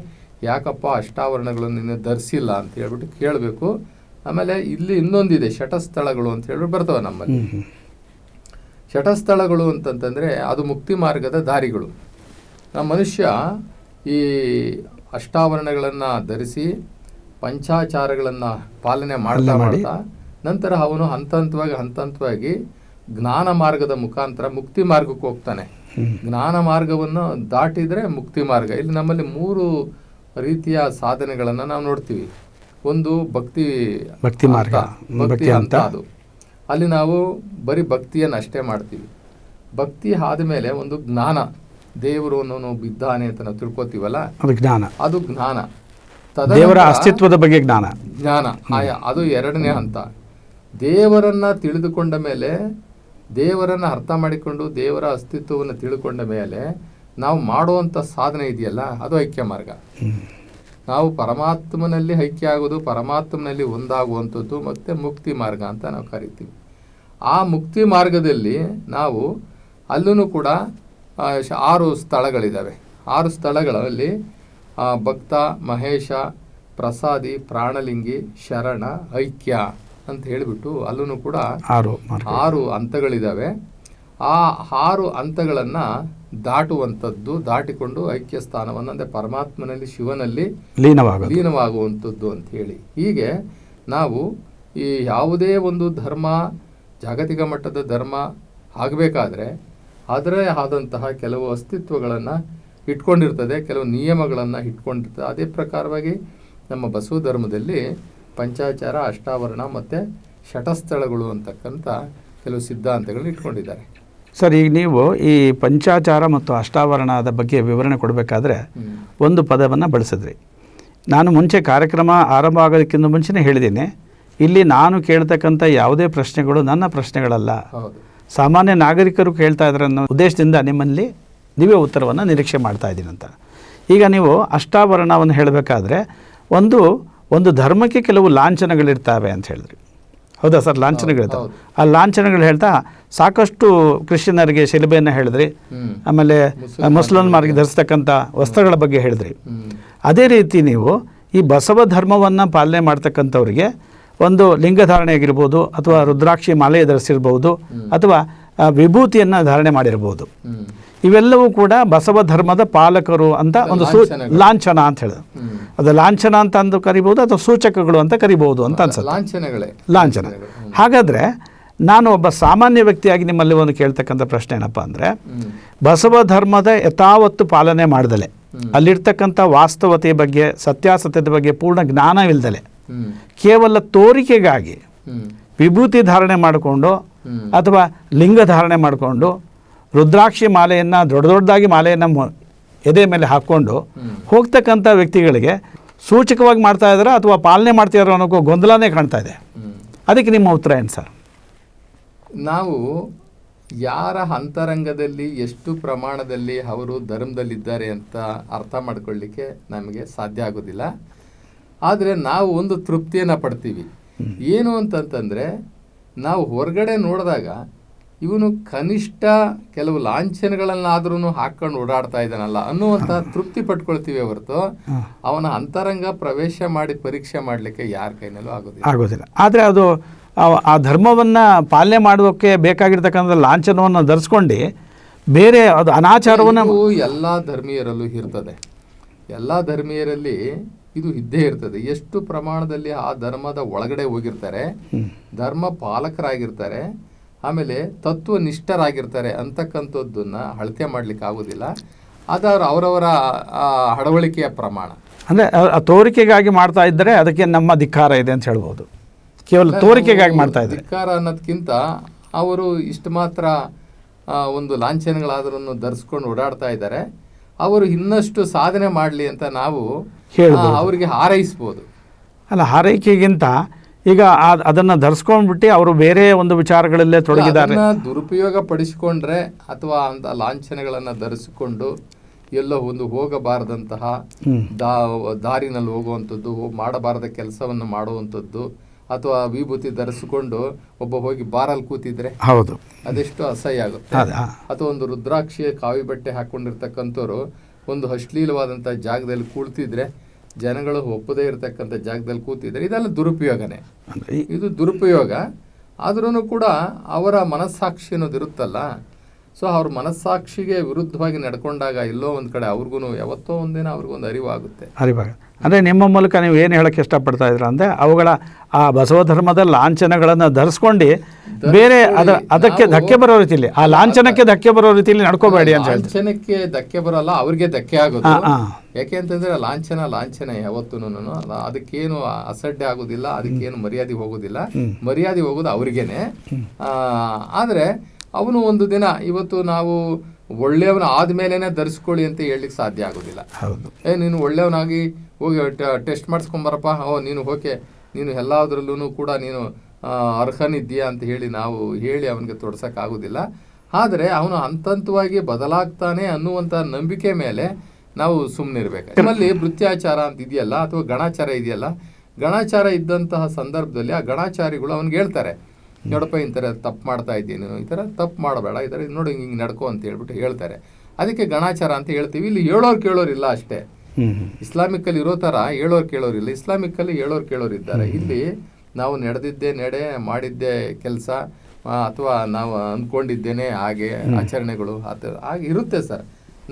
Speaker 2: ಯಾಕಪ್ಪ ಅಷ್ಟಾವರಣಗಳನ್ನು ನೀನು ಧರಿಸಿಲ್ಲ ಅಂತ ಹೇಳ್ಬಿಟ್ಟು ಕೇಳಬೇಕು. ಆಮೇಲೆ ಇಲ್ಲಿ ಇನ್ನೊಂದಿದೆ ಶಟಸ್ಥಳಗಳು ಅಂತ ಹೇಳ್ಬಿಟ್ಟು ಬರ್ತವೆ ನಮ್ಮಲ್ಲಿ. ಶಟಸ್ಥಳಗಳು ಅಂತಂತಂದರೆ ಅದು ಮುಕ್ತಿ ಮಾರ್ಗದ ದಾರಿಗಳು. ನಮ್ಮ ಮನುಷ್ಯ ಈ ಅಷ್ಟಾವರಣಗಳನ್ನು ಧರಿಸಿ ಪಂಚಾಚಾರಗಳನ್ನು ಪಾಲನೆ ಮಾಡ್ತಾ ಮಾಡ್ತಾ ನಂತರ ಅವನು ಹಂತ ಹಂತವಾಗಿ ಹಂತ ಹಂತವಾಗಿ ಜ್ಞಾನ ಮಾರ್ಗದ ಮುಖಾಂತರ ಮುಕ್ತಿ ಮಾರ್ಗಕ್ಕೆ ಹೋಗ್ತಾನೆ. ಜ್ಞಾನ ಮಾರ್ಗವನ್ನು ದಾಟಿದರೆ ಮುಕ್ತಿ ಮಾರ್ಗ. ಇಲ್ಲಿ ನಮ್ಮಲ್ಲಿ ಮೂರು ರೀತಿಯ ಸಾಧನೆಗಳನ್ನು ನಾವು ನೋಡ್ತೀವಿ. ಒಂದು ಭಕ್ತಿ
Speaker 1: ಭಕ್ತಿ ಮಾರ್ಗ.
Speaker 2: ಭಕ್ತಿ ಹಂತ. ಅದು. ಅಲ್ಲಿ ನಾವು ಬರೀ ಭಕ್ತಿಯನ್ನು ಅಷ್ಟೇ ಮಾಡ್ತೀವಿ. ಭಕ್ತಿ ಆದಮೇಲೆ ಒಂದು ಜ್ಞಾನ. ದೇವರು ಅನ್ನೋನು ಬಿದ್ದಾನೆ ಅಂತ ನಾವು ತಿಳ್ಕೊತೀವಲ್ಲ?
Speaker 1: ಅದು ಜ್ಞಾನ.
Speaker 2: ಅದು ಜ್ಞಾನ.
Speaker 1: ದೇವರ ಅಸ್ತಿತ್ವದ ಬಗ್ಗೆ ಜ್ಞಾನ.
Speaker 2: ಜ್ಞಾನ. ಆಯಾ ಅದು ಎರಡನೇ ಹಂತ. ದೇವರನ್ನ ತಿಳಿದುಕೊಂಡ ಮೇಲೆ ದೇವರನ್ನ ಅರ್ಥ ಮಾಡಿಕೊಂಡು ದೇವರ ಅಸ್ತಿತ್ವವನ್ನು ತಿಳ್ಕೊಂಡ ಮೇಲೆ ನಾವು ಮಾಡುವಂಥ ಸಾಧನೆ ಇದೆಯಲ್ಲ ಅದು ಐಕ್ಯ ಮಾರ್ಗ. ನಾವು ಪರಮಾತ್ಮನಲ್ಲಿ ಐಕ್ಯ ಆಗೋದು ಪರಮಾತ್ಮನಲ್ಲಿ ಒಂದಾಗುವಂಥದ್ದು ಮತ್ತು ಮುಕ್ತಿ ಮಾರ್ಗ ಅಂತ ನಾವು ಕರಿತೀವಿ. ಆ ಮುಕ್ತಿ ಮಾರ್ಗದಲ್ಲಿ ನಾವು ಅಲ್ಲೂ ಕೂಡ ಆರು ಸ್ಥಳಗಳಿದ್ದಾವೆ. ಆರು ಸ್ಥಳಗಳಲ್ಲಿ ಭಕ್ತ ಮಹೇಶ ಪ್ರಸಾದಿ ಪ್ರಾಣಲಿಂಗಿ ಶರಣ ಐಕ್ಯ ಅಂತ ಹೇಳಿಬಿಟ್ಟು ಅಲ್ಲೂ ಕೂಡ
Speaker 1: ಆರು
Speaker 2: ಆರು ಹಂತಗಳಿದ್ದಾವೆ. ಆ ಆರು ಹಂತಗಳನ್ನು ದಾಟುವಂಥದ್ದು ದಾಟಿಕೊಂಡು ಐಕ್ಯ ಸ್ಥಾನವನ್ನು ಅಂದರೆ ಪರಮಾತ್ಮನಲ್ಲಿ ಶಿವನಲ್ಲಿ
Speaker 1: ಲೀನವಾಗ
Speaker 2: ಲೀನವಾಗುವಂಥದ್ದು ಅಂತ ಹೇಳಿ. ಹೀಗೆ ನಾವು ಈ ಯಾವುದೇ ಒಂದು ಧರ್ಮ ಜಾಗತಿಕ ಮಟ್ಟದ ಧರ್ಮ ಆಗಬೇಕಾದ್ರೆ ಅದರೇ ಆದಂತಹ ಕೆಲವು ಅಸ್ತಿತ್ವಗಳನ್ನು ಇಟ್ಕೊಂಡಿರ್ತದೆ ಕೆಲವು ನಿಯಮಗಳನ್ನು ಇಟ್ಕೊಂಡಿರ್ತದೆ. ಅದೇ ಪ್ರಕಾರವಾಗಿ ನಮ್ಮ ಬಸವ ಧರ್ಮದಲ್ಲಿ ಪಂಚಾಚಾರ ಅಷ್ಟಾವರಣ ಮತ್ತು ಶಟಸ್ಥಳಗಳು ಅಂತಕ್ಕಂಥ ಕೆಲವು ಸಿದ್ಧಾಂತಗಳನ್ನ ಇಟ್ಕೊಂಡಿದ್ದಾರೆ.
Speaker 1: ಸರ್ ಈಗ ನೀವು ಈ ಪಂಚಾಚಾರ ಮತ್ತು ಅಷ್ಟಾವರಣದ ಬಗ್ಗೆ ವಿವರಣೆ ಕೊಡಬೇಕಾದ್ರೆ ಒಂದು ಪದವನ್ನು ಬಳಸಿದ್ರಿ. ನಾನು ಮುಂಚೆ ಕಾರ್ಯಕ್ರಮ ಆರಂಭ ಆಗೋದಕ್ಕಿಂತ ಮುಂಚೆನೇ ಹೇಳಿದ್ದೀನಿ. ಇಲ್ಲಿ ನಾನು ಕೇಳ್ತಕ್ಕಂಥ ಯಾವುದೇ ಪ್ರಶ್ನೆಗಳು ನನ್ನ ಪ್ರಶ್ನೆಗಳಲ್ಲ.
Speaker 2: ಹೌದು.
Speaker 1: ಸಾಮಾನ್ಯ ನಾಗರಿಕರು ಕೇಳ್ತಾ ಇದ್ದಾರೆ ಅನ್ನೋ ಉದ್ದೇಶದಿಂದ ನಿಮ್ಮಲ್ಲಿ ನೀವೇ ಉತ್ತರವನ್ನು ನಿರೀಕ್ಷೆ ಮಾಡ್ತಾ ಇದ್ದೀನಿ ಅಂತ ಈಗ ನೀವು ಅಷ್ಟಾವರಣವನ್ನು ಹೇಳಬೇಕಾದ್ರೆ ಒಂದು ಒಂದು ಧರ್ಮಕ್ಕೆ ಕೆಲವು ಲಾಂಛನಗಳಿರ್ತಾವೆ ಅಂತ ಹೇಳಿದ್ರಿ. ಹೌದಾ ಸರ್? ಲಾಂಛನಗಳಿರ್ತಾವೆ ಆ ಲಾಂಛನಗಳು ಹೇಳ್ತಾ ಸಾಕಷ್ಟು ಕ್ರಿಶ್ಚಿಯನರಿಗೆ ಶಿಲುಬೆಯನ್ನು ಹೇಳಿದ್ರಿ. ಆಮೇಲೆ
Speaker 2: ಮುಸಲ್ಮಾನರಿಗೆ
Speaker 1: ಮಾರ್ಗ ಧರಿಸ್ತಕ್ಕಂಥ ವಸ್ತ್ರಗಳ ಬಗ್ಗೆ ಹೇಳಿದ್ರಿ. ಅದೇ ರೀತಿ ನೀವು ಈ ಬಸವ ಧರ್ಮವನ್ನು ಪಾಲನೆ ಮಾಡ್ತಕ್ಕಂಥವ್ರಿಗೆ ಒಂದು ಲಿಂಗಧಾರಣೆ ಆಗಿರ್ಬೋದು ಅಥವಾ ರುದ್ರಾಕ್ಷಿ ಮಾಲೆ ಧರಿಸಿರ್ಬೋದು ಅಥವಾ ವಿಭೂತಿಯನ್ನು ಧಾರಣೆ ಮಾಡಿರ್ಬೋದು. ಇವೆಲ್ಲವೂ ಕೂಡ ಬಸವ ಧರ್ಮದ ಪಾಲಕರು ಅಂತ ಒಂದು ಸೂ ಲಾಂಛನ ಅಂತ ಹೇಳಿದ್ರು ಅದು ಲಾಂಛನ ಅಂತ ಅಂದು ಕರಿಬೋದು ಅಥವಾ ಸೂಚಕಗಳು ಅಂತ ಕರಿಬೋದು ಅಂತ ಅನ್ಸುತ್ತೆ.
Speaker 2: ಲಾಂಛನಗಳೇ.
Speaker 1: ಲಾಂಛನ. ಹಾಗಾದರೆ ನಾನು ಒಬ್ಬ ಸಾಮಾನ್ಯ ವ್ಯಕ್ತಿಯಾಗಿ ನಿಮ್ಮಲ್ಲಿ ಒಂದು ಕೇಳ್ತಕ್ಕಂಥ ಪ್ರಶ್ನೆ ಏನಪ್ಪ ಅಂದರೆ ಬಸವ ಧರ್ಮದ ಯಥಾವತ್ತು ಪಾಲನೆ ಮಾಡ್ದಲೆ. ಅಲ್ಲಿರ್ತಕ್ಕಂಥ ವಾಸ್ತವತೆಯ ಬಗ್ಗೆ ಸತ್ಯಾಸತ್ಯದ ಬಗ್ಗೆ ಪೂರ್ಣ ಜ್ಞಾನವಿಲ್ದಲೆ.
Speaker 2: ಹ್ಮ್.
Speaker 1: ಕೇವಲ ತೋರಿಕೆಗಾಗಿ ವಿಭೂತಿ ಧಾರಣೆ ಮಾಡಿಕೊಂಡು ಅಥವಾ ಲಿಂಗ ಧಾರಣೆ ಮಾಡಿಕೊಂಡು ರುದ್ರಾಕ್ಷಿ ಮಾಲೆಯನ್ನು ದೊಡ್ಡ ದೊಡ್ಡದಾಗಿ ಮಾಲೆಯನ್ನು ಎದೆ ಮೇಲೆ ಹಾಕ್ಕೊಂಡು. ಹೋಗ್ತಕ್ಕಂಥ ವ್ಯಕ್ತಿಗಳಿಗೆ ಸೂಚಕವಾಗಿ ಮಾಡ್ತಾ ಇದ್ದಾರೆ ಅಥವಾ ಪಾಲನೆ ಮಾಡ್ತಾ ಇದ್ದಾರೋ ಅನ್ನೋ ಗೊಂದಲನೇ ಕಾಣ್ತಾ ಇದೆ? ಅದಕ್ಕೆ ನಿಮ್ಮ ಉತ್ತರ ಏನು ಸರ್.
Speaker 2: ನಾವು ಯಾರ ಅಂತರಂಗದಲ್ಲಿ ಎಷ್ಟು ಪ್ರಮಾಣದಲ್ಲಿ ಅವರು ಧರ್ಮದಲ್ಲಿದ್ದಾರೆ ಅಂತ ಅರ್ಥ ಮಾಡ್ಕೊಳ್ಳಿಕ್ಕೆ ನಮಗೆ ಸಾಧ್ಯ ಆಗೋದಿಲ್ಲ. ಆದರೆ ನಾವು ಒಂದು ತೃಪ್ತಿಯನ್ನು ಪಡ್ತೀವಿ. ಏನು ಅಂತಂತಂದರೆ ನಾವು ಹೊರಗಡೆ ನೋಡಿದಾಗ ಇವನು ಕನಿಷ್ಠ ಕೆಲವು ಲಾಂಛನಗಳನ್ನಾದ್ರೂ ಹಾಕ್ಕೊಂಡು ಓಡಾಡ್ತಾ ಇದ್ದಾನಲ್ಲ ಅನ್ನುವಂಥ ತೃಪ್ತಿ ಪಟ್ಕೊಳ್ತೀವಿ ಹೊರತು ಅವನ ಅಂತರಂಗ ಪ್ರವೇಶ ಮಾಡಿ ಪರೀಕ್ಷೆ ಮಾಡಲಿಕ್ಕೆ ಯಾರ ಕೈನಲ್ಲೂ ಆಗೋದಿಲ್ಲ.
Speaker 1: ಆಗೋದಿಲ್ಲ. ಆದರೆ ಅದು ಆ- ಧರ್ಮವನ್ನು ಪಾಲನೆ ಮಾಡೋದಕ್ಕೆ ಬೇಕಾಗಿರ್ತಕ್ಕಂಥ ಲಾಂಛನವನ್ನು ಧರಿಸ್ಕೊಂಡು ಬೇರೆ ಅದು ಅನಾಚಾರವನ್ನು
Speaker 2: ಎಲ್ಲ ಧರ್ಮೀಯರಲ್ಲೂ ಇರ್ತದೆ. ಎಲ್ಲ ಧರ್ಮೀಯರಲ್ಲಿ ಇದು ಇದ್ದೇ ಇರ್ತದೆ. ಎಷ್ಟು ಪ್ರಮಾಣದಲ್ಲಿ ಆ ಧರ್ಮದ ಒಳಗಡೆ ಹೋಗಿರ್ತಾರೆ ಧರ್ಮ ಪಾಲಕರಾಗಿರ್ತಾರೆ ಆಮೇಲೆ ತತ್ವ ನಿಷ್ಠರಾಗಿರ್ತಾರೆ ಅಂತಕ್ಕಂಥದ್ದನ್ನ ಅಳತೆ ಮಾಡ್ಲಿಕ್ಕೆ ಆಗೋದಿಲ್ಲ. ಅದರ ಅವರವರ ಹಡವಳಿಕೆಯ ಪ್ರಮಾಣ.
Speaker 1: ಅಂದರೆ ತೋರಿಕೆಗಾಗಿ ಮಾಡ್ತಾ ಇದ್ದರೆ ಅದಕ್ಕೆ ನಮ್ಮ ಧಿಕ್ಕಾರ ಇದೆ ಅಂತ ಹೇಳ್ಬೋದು. ಕೇವಲ ತೋರಿಕೆಗಾಗಿ ಮಾಡ್ತಾ ಇದ್ದಾರೆ.
Speaker 2: ಧಿಕ್ಕಾರ ಅನ್ನೋದಕ್ಕಿಂತ ಅವರು ಇಷ್ಟು ಮಾತ್ರ ಒಂದು ಲಾಂಛನಗಳಾದ್ರೂ ಧರಿಸ್ಕೊಂಡು ಓಡಾಡ್ತಾ ಇದ್ದಾರೆ. ಅವರು ಇನ್ನಷ್ಟು ಸಾಧನೆ ಮಾಡಲಿ ಅಂತ ನಾವು
Speaker 1: ಹೇಳ್ಬೋದು.
Speaker 2: ಅವರಿಗೆ ಹಾರೈಸ್ಬೋದು.
Speaker 1: ಅಲ್ಲ ಹಾರೈಕೆಗಿಂತ ಈಗ ಅದನ್ನ ಧರಿಸ್ಕೊಂಡ್ಬಿಟ್ಟು ಅವರು ಬೇರೆ ಒಂದು ವಿಚಾರಗಳಲ್ಲೇ ತೊಡಗಿದ್ದಾರೆ.
Speaker 2: ದುರುಪಯೋಗ ಪಡಿಸಿಕೊಂಡ್ರೆ ಅಥವಾ ಅಂತ ಲಾಂಛನಗಳನ್ನು ಧರಿಸಿಕೊಂಡು ಎಲ್ಲೋ ಒಂದು ಹೋಗಬಾರದಂತಹ ದಾ ದಾರಿನಲ್ಲಿ ಹೋಗುವಂಥದ್ದು ಮಾಡಬಾರದ ಕೆಲಸವನ್ನು ಮಾಡುವಂಥದ್ದು ಅಥವಾ ವಿಭೂತಿ ಧರಿಸಿಕೊಂಡು ಒಬ್ಬ ಹೋಗಿ ಬಾರಲ್ಲಿ ಕೂತಿದ್ರೆ
Speaker 1: ಹೌದು.
Speaker 2: ಅದೆಷ್ಟು ಅಸಹ್ಯ ಆಗುತ್ತೆ. ಅಥವಾ ಒಂದು ರುದ್ರಾಕ್ಷಿಯ ಕಾವಿ ಬಟ್ಟೆ ಹಾಕೊಂಡಿರ್ತಕ್ಕಂಥವ್ರು ಒಂದು ಅಶ್ಲೀಲವಾದಂಥ ಜಾಗದಲ್ಲಿ ಕೂಳ್ತಿದ್ರೆ ಜನಗಳು ಒಪ್ಪದೇ ಇರತಕ್ಕಂಥ ಜಾಗದಲ್ಲಿ ಕೂತಿದ್ರೆ ಇದೆಲ್ಲ ದುರುಪಯೋಗನೇ.
Speaker 1: ಅಂದ್ರೆ
Speaker 2: ಇದು ದುರುಪಯೋಗ. ಆದ್ರೂ ಕೂಡ ಅವರ ಮನಸ್ಸಾಕ್ಷಿ ಅನ್ನೋದು ಇರುತ್ತಲ್ಲ. ಸೊ ಅವ್ರ ಮನಸ್ಸಾಕ್ಷಿಗೆ ವಿರುದ್ಧವಾಗಿ ನಡ್ಕೊಂಡಾಗ ಎಲ್ಲೋ ಒಂದು ಕಡೆ ಅವ್ರಿಗೂ ಯಾವತ್ತೋ ಒಂದೇನೋ ಅವ್ರಿಗೊಂದು ಅರಿವಾಗುತ್ತೆ.
Speaker 1: ಅರಿವಾಗ ಅಂದರೆ ನಿಮ್ಮ ಮೂಲಕ ನೀವು ಏನು ಹೇಳಕ್ಕೆ ಇಷ್ಟಪಡ್ತಾ ಇದ್ರ ಅಂದರೆ ಅವುಗಳ ಆ ಬಸವಧರ್ಮದ ಲಾಂಛನಗಳನ್ನು ಧರಿಸ್ಕೊಂಡು ಬೇರೆ ಅದ ಅದಕ್ಕೆ ಧಕ್ಕೆ ಬರೋ ರೀತಿಯಲ್ಲಿ ಆ ಲಾಂಛನಕ್ಕೆ ಧಕ್ಕೆ ಬರೋ ರೀತಿಯಲ್ಲಿ ನಡ್ಕೋಬೇಡಿ ಅಂತ ಹೇಳ್ತಾರೆ.
Speaker 2: ಲಾಂಛನಕ್ಕೆ ಧಕ್ಕೆ ಬರೋಲ್ಲ ಅವ್ರಿಗೆ ಧಕ್ಕೆ
Speaker 1: ಹಾ.
Speaker 2: ಯಾಕೆ ಅಂತಂದ್ರೆ ಲಾಂಛನ ಲಾಂಛನ ಯಾವತ್ತೂ ಅದಕ್ಕೇನು ಅಸಡ್ಡೆ ಆಗೋದಿಲ್ಲ ಅದಕ್ಕೇನು ಮರ್ಯಾದೆ ಹೋಗೋದಿಲ್ಲ. ಮರ್ಯಾದೆ ಹೋಗೋದು ಅವ್ರಿಗೇನೆ. ಆ, ಆದ್ರೆ ಅವನು ಒಂದು ದಿನ ಇವತ್ತು ನಾವು ಒಳ್ಳೆಯವನ ಆದ್ಮೇಲೆನೆ ಧರಿಸ್ಕೊಳ್ಳಿ ಅಂತ ಹೇಳಲಿಕ್ಕೆ ಸಾಧ್ಯ ಆಗೋದಿಲ್ಲ. ಏ ನೀನು ಒಳ್ಳೆಯವನಾಗಿ ಹೋಗಿ ಟೆಸ್ಟ್ ಮಾಡಿಸ್ಕೊಂಬರಪ್ಪ. ಓ ನೀನು ಓಕೆ ನೀನು ಎಲ್ಲದರಲ್ಲೂ ಕೂಡ ನೀನು ಅರ್ಹನಿದ್ದೀಯಾ ಅಂತ ಹೇಳಿ ನಾವು ಹೇಳಿ ಅವನಿಗೆ ತೊಡ್ಸೋಕ್ಕಾಗೋದಿಲ್ಲ. ಆದರೆ ಅವನು ಹಂತ ಹಂತವಾಗಿ ಬದಲಾಗ್ತಾನೆ ಅನ್ನುವಂಥ ನಂಬಿಕೆ ಮೇಲೆ ನಾವು ಸುಮ್ಮನಿರ್ಬೇಕು ನಮ್ಮಲ್ಲಿ ವೃತ್ಯಾಚಾರ ಅಂತ ಇದೆಯಲ್ಲ ಅಥವಾ ಗಣಾಚಾರ ಇದೆಯಲ್ಲ? ಗಣಾಚಾರ ಇದ್ದಂತಹ ಸಂದರ್ಭದಲ್ಲಿ ಆ ಗಣಾಚಾರಿಗಳು ಅವನಿಗೆ ಹೇಳ್ತಾರೆ ನೋಡಪ್ಪ ಈ ಥರ ತಪ್ಪು ಮಾಡ್ತಾ ಇದ್ದೀನಿ ಈ ಥರ ತಪ್ಪು ಮಾಡಬೇಡ ಈ ಥರ ನೋಡಿ ಹಿಂಗೆ ನಡ್ಕೋ ಅಂತ ಹೇಳ್ಬಿಟ್ಟು ಹೇಳ್ತಾರೆ. ಅದಕ್ಕೆ ಗಣಾಚಾರ ಅಂತ ಹೇಳ್ತೀವಿ ಇಲ್ಲಿ ಹೇಳೋರು ಕೇಳೋರು ಇಲ್ಲ ಅಷ್ಟೇ.
Speaker 1: ಹ್ಞೂ ಹ್ಞೂ
Speaker 2: ಇಸ್ಲಾಮಿಕ್ ಅಲ್ಲಿ ಇರೋ ಥರ ಹೇಳೋರು ಕೇಳೋರಿಲ್ಲ ಇಸ್ಲಾಮಿಕಲ್ಲಿ ಹೇಳೋರು ಕೇಳೋರಿದ್ದಾರೆ ಕೇಳೋರು ಇದ್ದಾರೆ. ಇಲ್ಲಿ ನಾವು ನಡೆದಿದ್ದೇ ನಡೆ ಮಾಡಿದ್ದೇ ಕೆಲಸ ಅಥವಾ ನಾವು ಅಂದ್ಕೊಂಡಿದ್ದೇನೆ ಹಾಗೆ ಆಚರಣೆಗಳು ಆ ಥರ ಹಾಗೆ ಇರುತ್ತೆ ಸರ್.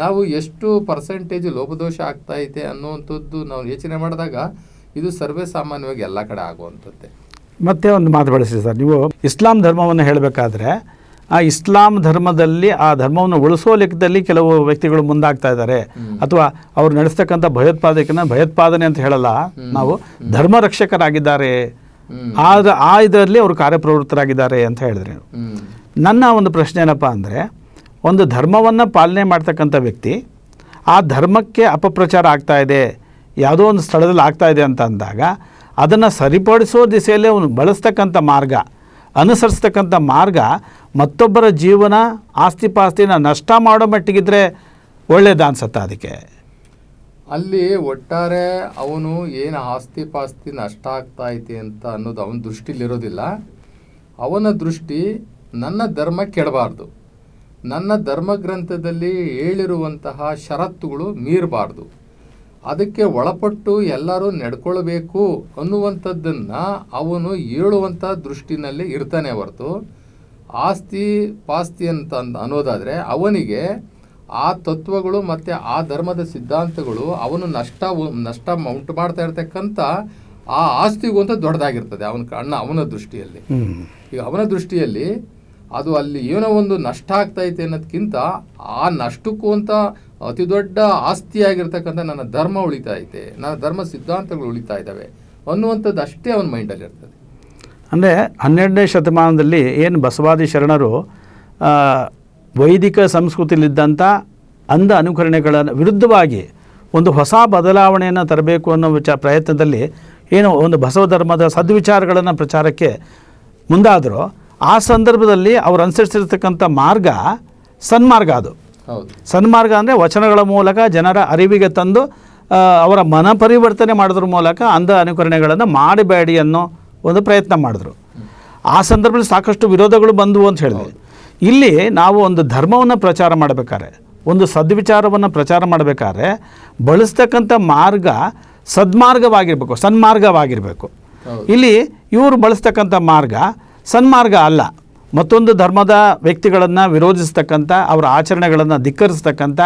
Speaker 2: ನಾವು ಎಷ್ಟು ಪರ್ಸೆಂಟೇಜ್ ಲೋಪದೋಷ ಆಗ್ತಾ ಇದೆ ಅನ್ನುವಂಥದ್ದು ನಾವು ಯೋಚನೆ ಮಾಡಿದಾಗ ಇದು ಸರ್ವೇ ಸಾಮಾನ್ಯವಾಗಿ ಎಲ್ಲ ಕಡೆ ಆಗುವಂಥದ್ದೇ.
Speaker 1: ಮತ್ತೆ ಒಂದು ಮಾತು ಬಳಸಿದೆ ಸರ್. ನೀವು ಇಸ್ಲಾಂ ಧರ್ಮವನ್ನು ಹೇಳಬೇಕಾದ್ರೆ ಆ ಇಸ್ಲಾಂ ಧರ್ಮದಲ್ಲಿ ಆ ಧರ್ಮವನ್ನು ಉಳಿಸೋ ಲೆಕ್ಕದಲ್ಲಿ ಕೆಲವು ವ್ಯಕ್ತಿಗಳು ಮುಂದಾಗ್ತಾ ಇದ್ದಾರೆ. ಅಥವಾ ಅವ್ರು ನಡೆಸ್ತಕ್ಕಂಥ ಭಯೋತ್ಪಾದಕನ ಭಯೋತ್ಪಾದನೆ ಅಂತ ಹೇಳಲ್ಲ. ನಾವು ಧರ್ಮ ರಕ್ಷಕರಾಗಿದ್ದಾರೆ
Speaker 2: ಆದ್ರೆ
Speaker 1: ಆದ ಆ ಇದರಲ್ಲಿ ಅವರು ಕಾರ್ಯಪ್ರವೃತ್ತರಾಗಿದ್ದಾರೆ ಅಂತ ಹೇಳಿದ್ರೆ. ನನ್ನ ಒಂದು ಪ್ರಶ್ನೆ ಏನಪ್ಪ ಅಂದರೆ ಒಂದು ಧರ್ಮವನ್ನು ಪಾಲನೆ ಮಾಡ್ತಕ್ಕಂಥ ವ್ಯಕ್ತಿ ಆ ಧರ್ಮಕ್ಕೆ ಅಪಪ್ರಚಾರ ಆಗ್ತಾ ಇದೆ ಯಾವುದೋ ಒಂದು ಸ್ಥಳದಲ್ಲಿ ಆಗ್ತಾ ಇದೆ ಅಂತ ಅಂದಾಗ ಅದನ್ನು ಸರಿಪಡಿಸೋ ದಿಸೆಯಲ್ಲಿ ಅವನು ಬಳಸ್ತಕ್ಕಂಥ ಮಾರ್ಗ, ಅನುಸರಿಸ್ತಕ್ಕಂಥ ಮಾರ್ಗ ಮತ್ತೊಬ್ಬರ ಜೀವನ ಆಸ್ತಿಪಾಸ್ತಿನ ನಷ್ಟ ಮಾಡೋ ಮಟ್ಟಿಗಿದ್ರೆ ಒಳ್ಳೇದು ಅನ್ಸತ್ತೆ ಅದಕ್ಕೆ.
Speaker 2: ಅಲ್ಲಿ ಒಟ್ಟಾರೆ ಅವನು ಏನು ಆಸ್ತಿ ಪಾಸ್ತಿ ನಷ್ಟ ಆಗ್ತಾ ಐತಿ ಅಂತ ಅನ್ನೋದು ಅವನ ದೃಷ್ಟಿಲಿರೋದಿಲ್ಲ ಅವನ ದೃಷ್ಟಿ ನನ್ನ ಧರ್ಮ ಕೆಡಬಾರ್ದು. ನನ್ನ ಧರ್ಮ ಗ್ರಂಥದಲ್ಲಿ ಹೇಳಿರುವಂತಹ ಷರತ್ತುಗಳು ಮೀರಬಾರ್ದು. ಅದಕ್ಕೆ ಒಳಪಟ್ಟು ಎಲ್ಲರೂ ನಡ್ಕೊಳ್ಬೇಕು ಅನ್ನುವಂಥದ್ದನ್ನು ಅವನು ಹೇಳುವಂಥ ದೃಷ್ಟಿನಲ್ಲಿ ಇರ್ತಾನೆ ಹೊರತು ಆಸ್ತಿ ಪಾಸ್ತಿ ಅಂತ ಅನ್ನೋದಾದರೆ ಅವನಿಗೆ ಆ ತತ್ವಗಳು ಮತ್ತು ಆ ಧರ್ಮದ ಸಿದ್ಧಾಂತಗಳು ಅವನು ನಷ್ಟ ನಷ್ಟ ಉಂಟು ಮಾಡ್ತಾ ಇರ್ತಕ್ಕಂಥ ಆ ಆಸ್ತಿಗೂ ಅಂತ ದೊಡ್ಡದಾಗಿರ್ತದೆ ಅವನ ಕಣ್ಣ ಅವನ ದೃಷ್ಟಿಯಲ್ಲಿ. ಈಗ ಅವನ ದೃಷ್ಟಿಯಲ್ಲಿ ಅದು ಅಲ್ಲಿ ಏನೋ ಒಂದು ನಷ್ಟ ಆಗ್ತಾ ಐತೆ ಅನ್ನೋದಕ್ಕಿಂತ ಆ ನಷ್ಟಕ್ಕೂ ಅಂತ ಅತಿ ದೊಡ್ಡ ಆಸ್ತಿಯಾಗಿರ್ತಕ್ಕಂಥ ನನ್ನ ಧರ್ಮ ಉಳಿತಾ ಐತೆ, ನನ್ನ ಧರ್ಮ ಸಿದ್ಧಾಂತಗಳು ಉಳಿತಾ ಇದ್ದಾವೆ ಅನ್ನುವಂಥದ್ದು ಅಷ್ಟೇ ಅವನ ಮೈಂಡಲ್ಲಿ ಇರ್ತದೆ.
Speaker 1: ಅಂದರೆ ಹನ್ನೆರಡನೇ ಶತಮಾನದಲ್ಲಿ ಏನು ಬಸವಾದಿ ಶರಣರು ವೈದಿಕ ಸಂಸ್ಕೃತಿಯಲ್ಲಿದ್ದಂಥ ಅಂಧ ಅನುಕರಣೆಗಳ ವಿರುದ್ಧವಾಗಿ ಒಂದು ಹೊಸ ಬದಲಾವಣೆಯನ್ನು ತರಬೇಕು ಅನ್ನೋ ವಿಚಾರ ಪ್ರಯತ್ನದಲ್ಲಿ ಏನು ಒಂದು ಬಸವ ಧರ್ಮದ ಸದ್ವಿಚಾರಗಳನ್ನು ಪ್ರಚಾರಕ್ಕೆ ಮುಂದಾದರೂ. ಆ ಸಂದರ್ಭದಲ್ಲಿ ಅವರು ಅನುಸರಿಸಿರ್ತಕ್ಕಂಥ ಮಾರ್ಗ ಸನ್ಮಾರ್ಗ ಅದು. ಸನ್ಮಾರ್ಗ ಅಂದರೆ ವಚನಗಳ ಮೂಲಕ ಜನರ ಅರಿವಿಗೆ ತಂದು ಅವರ ಮನ ಪರಿವರ್ತನೆ ಮಾಡೋದ್ರ ಮೂಲಕ ಅಂಧ ಅನುಕರಣೆಗಳನ್ನು ಮಾಡಬೇಡಿ ಅನ್ನೋ ಒಂದು ಪ್ರಯತ್ನ ಮಾಡಿದ್ರು. ಆ ಸಂದರ್ಭದಲ್ಲಿ ಸಾಕಷ್ಟು ವಿರೋಧಗಳು ಬಂದವು ಅಂತ ಹೇಳಿದೆ ಇಲ್ಲಿ ನಾವು ಒಂದು ಧರ್ಮವನ್ನು ಪ್ರಚಾರ ಮಾಡಬೇಕಾದ್ರೆ ಒಂದು ಸದ್ವಿಚಾರವನ್ನು ಪ್ರಚಾರ ಮಾಡಬೇಕಾದ್ರೆ ಬಳಸ್ತಕ್ಕಂಥ ಮಾರ್ಗ ಸದ್ಮಾರ್ಗವಾಗಿರಬೇಕು ಸನ್ಮಾರ್ಗವಾಗಿರಬೇಕು. ಇಲ್ಲಿ ಇವರು ಬಳಸ್ತಕ್ಕಂಥ ಮಾರ್ಗ ಸನ್ಮಾರ್ಗ ಅಲ್ಲ. ಮತ್ತೊಂದು ಧರ್ಮದ ವ್ಯಕ್ತಿಗಳನ್ನು ವಿರೋಧಿಸ್ತಕ್ಕಂಥ ಅವರ ಆಚರಣೆಗಳನ್ನು ಧಿಕ್ಕರಿಸ್ತಕ್ಕಂಥ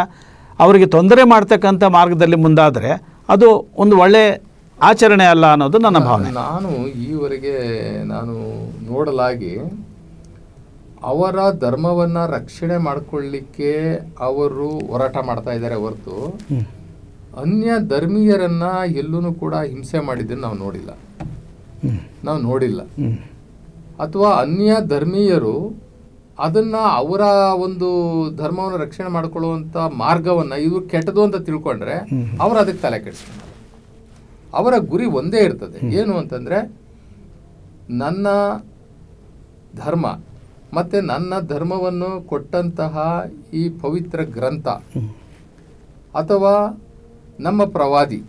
Speaker 1: ಅವರಿಗೆ ತೊಂದರೆ ಮಾಡ್ತಕ್ಕಂಥ ಮಾರ್ಗದಲ್ಲಿ ಮುಂದಾದರೆ ಅದು ಒಂದು ಒಳ್ಳೆ ಆಚರಣೆ ಅಲ್ಲ ಅನ್ನೋದು ನನ್ನ ಭಾವನೆ.
Speaker 2: ನಾನು ಈವರೆಗೆ ನಾನು ನೋಡಲಾಗಿ ಅವರ ಧರ್ಮವನ್ನು ರಕ್ಷಣೆ ಮಾಡಿಕೊಳ್ಳಿಕ್ಕೆ ಅವರು ಹೋರಾಟ ಮಾಡ್ತಾ ಇದ್ದಾರೆ ಹೊರತು ಅನ್ಯ ಧರ್ಮೀಯರನ್ನು ಎಲ್ಲೂ ಕೂಡ ಹಿಂಸೆ ಮಾಡಿದ್ದನ್ನು ನಾವು ನೋಡಿಲ್ಲ. ನಾವು ನೋಡಿಲ್ಲ. ಅಥವಾ ಅನ್ಯ ಧರ್ಮೀಯರು ಅದನ್ನು ಅವರ ಒಂದು ಧರ್ಮವನ್ನು ರಕ್ಷಣೆ ಮಾಡ್ಕೊಳ್ಳುವಂಥ ಮಾರ್ಗವನ್ನು ಇದು ಕೆಟ್ಟದು ಅಂತ ತಿಳ್ಕೊಂಡ್ರೆ ಅವರು ಅದಕ್ಕೆ ತಲೆ ಕೆಡಿಸ್ತಾರೆ. ಅವರ ಗುರಿ ಒಂದೇ ಇರ್ತದೆ. ಏನು ಅಂತಂದರೆ ನನ್ನ ಧರ್ಮ ಮತ್ತು ನನ್ನ ಧರ್ಮವನ್ನು ಕೊಟ್ಟಂತಹ ಈ ಪವಿತ್ರ ಗ್ರಂಥ ಅಥವಾ ನಮ್ಮ ಪ್ರವಾದಿ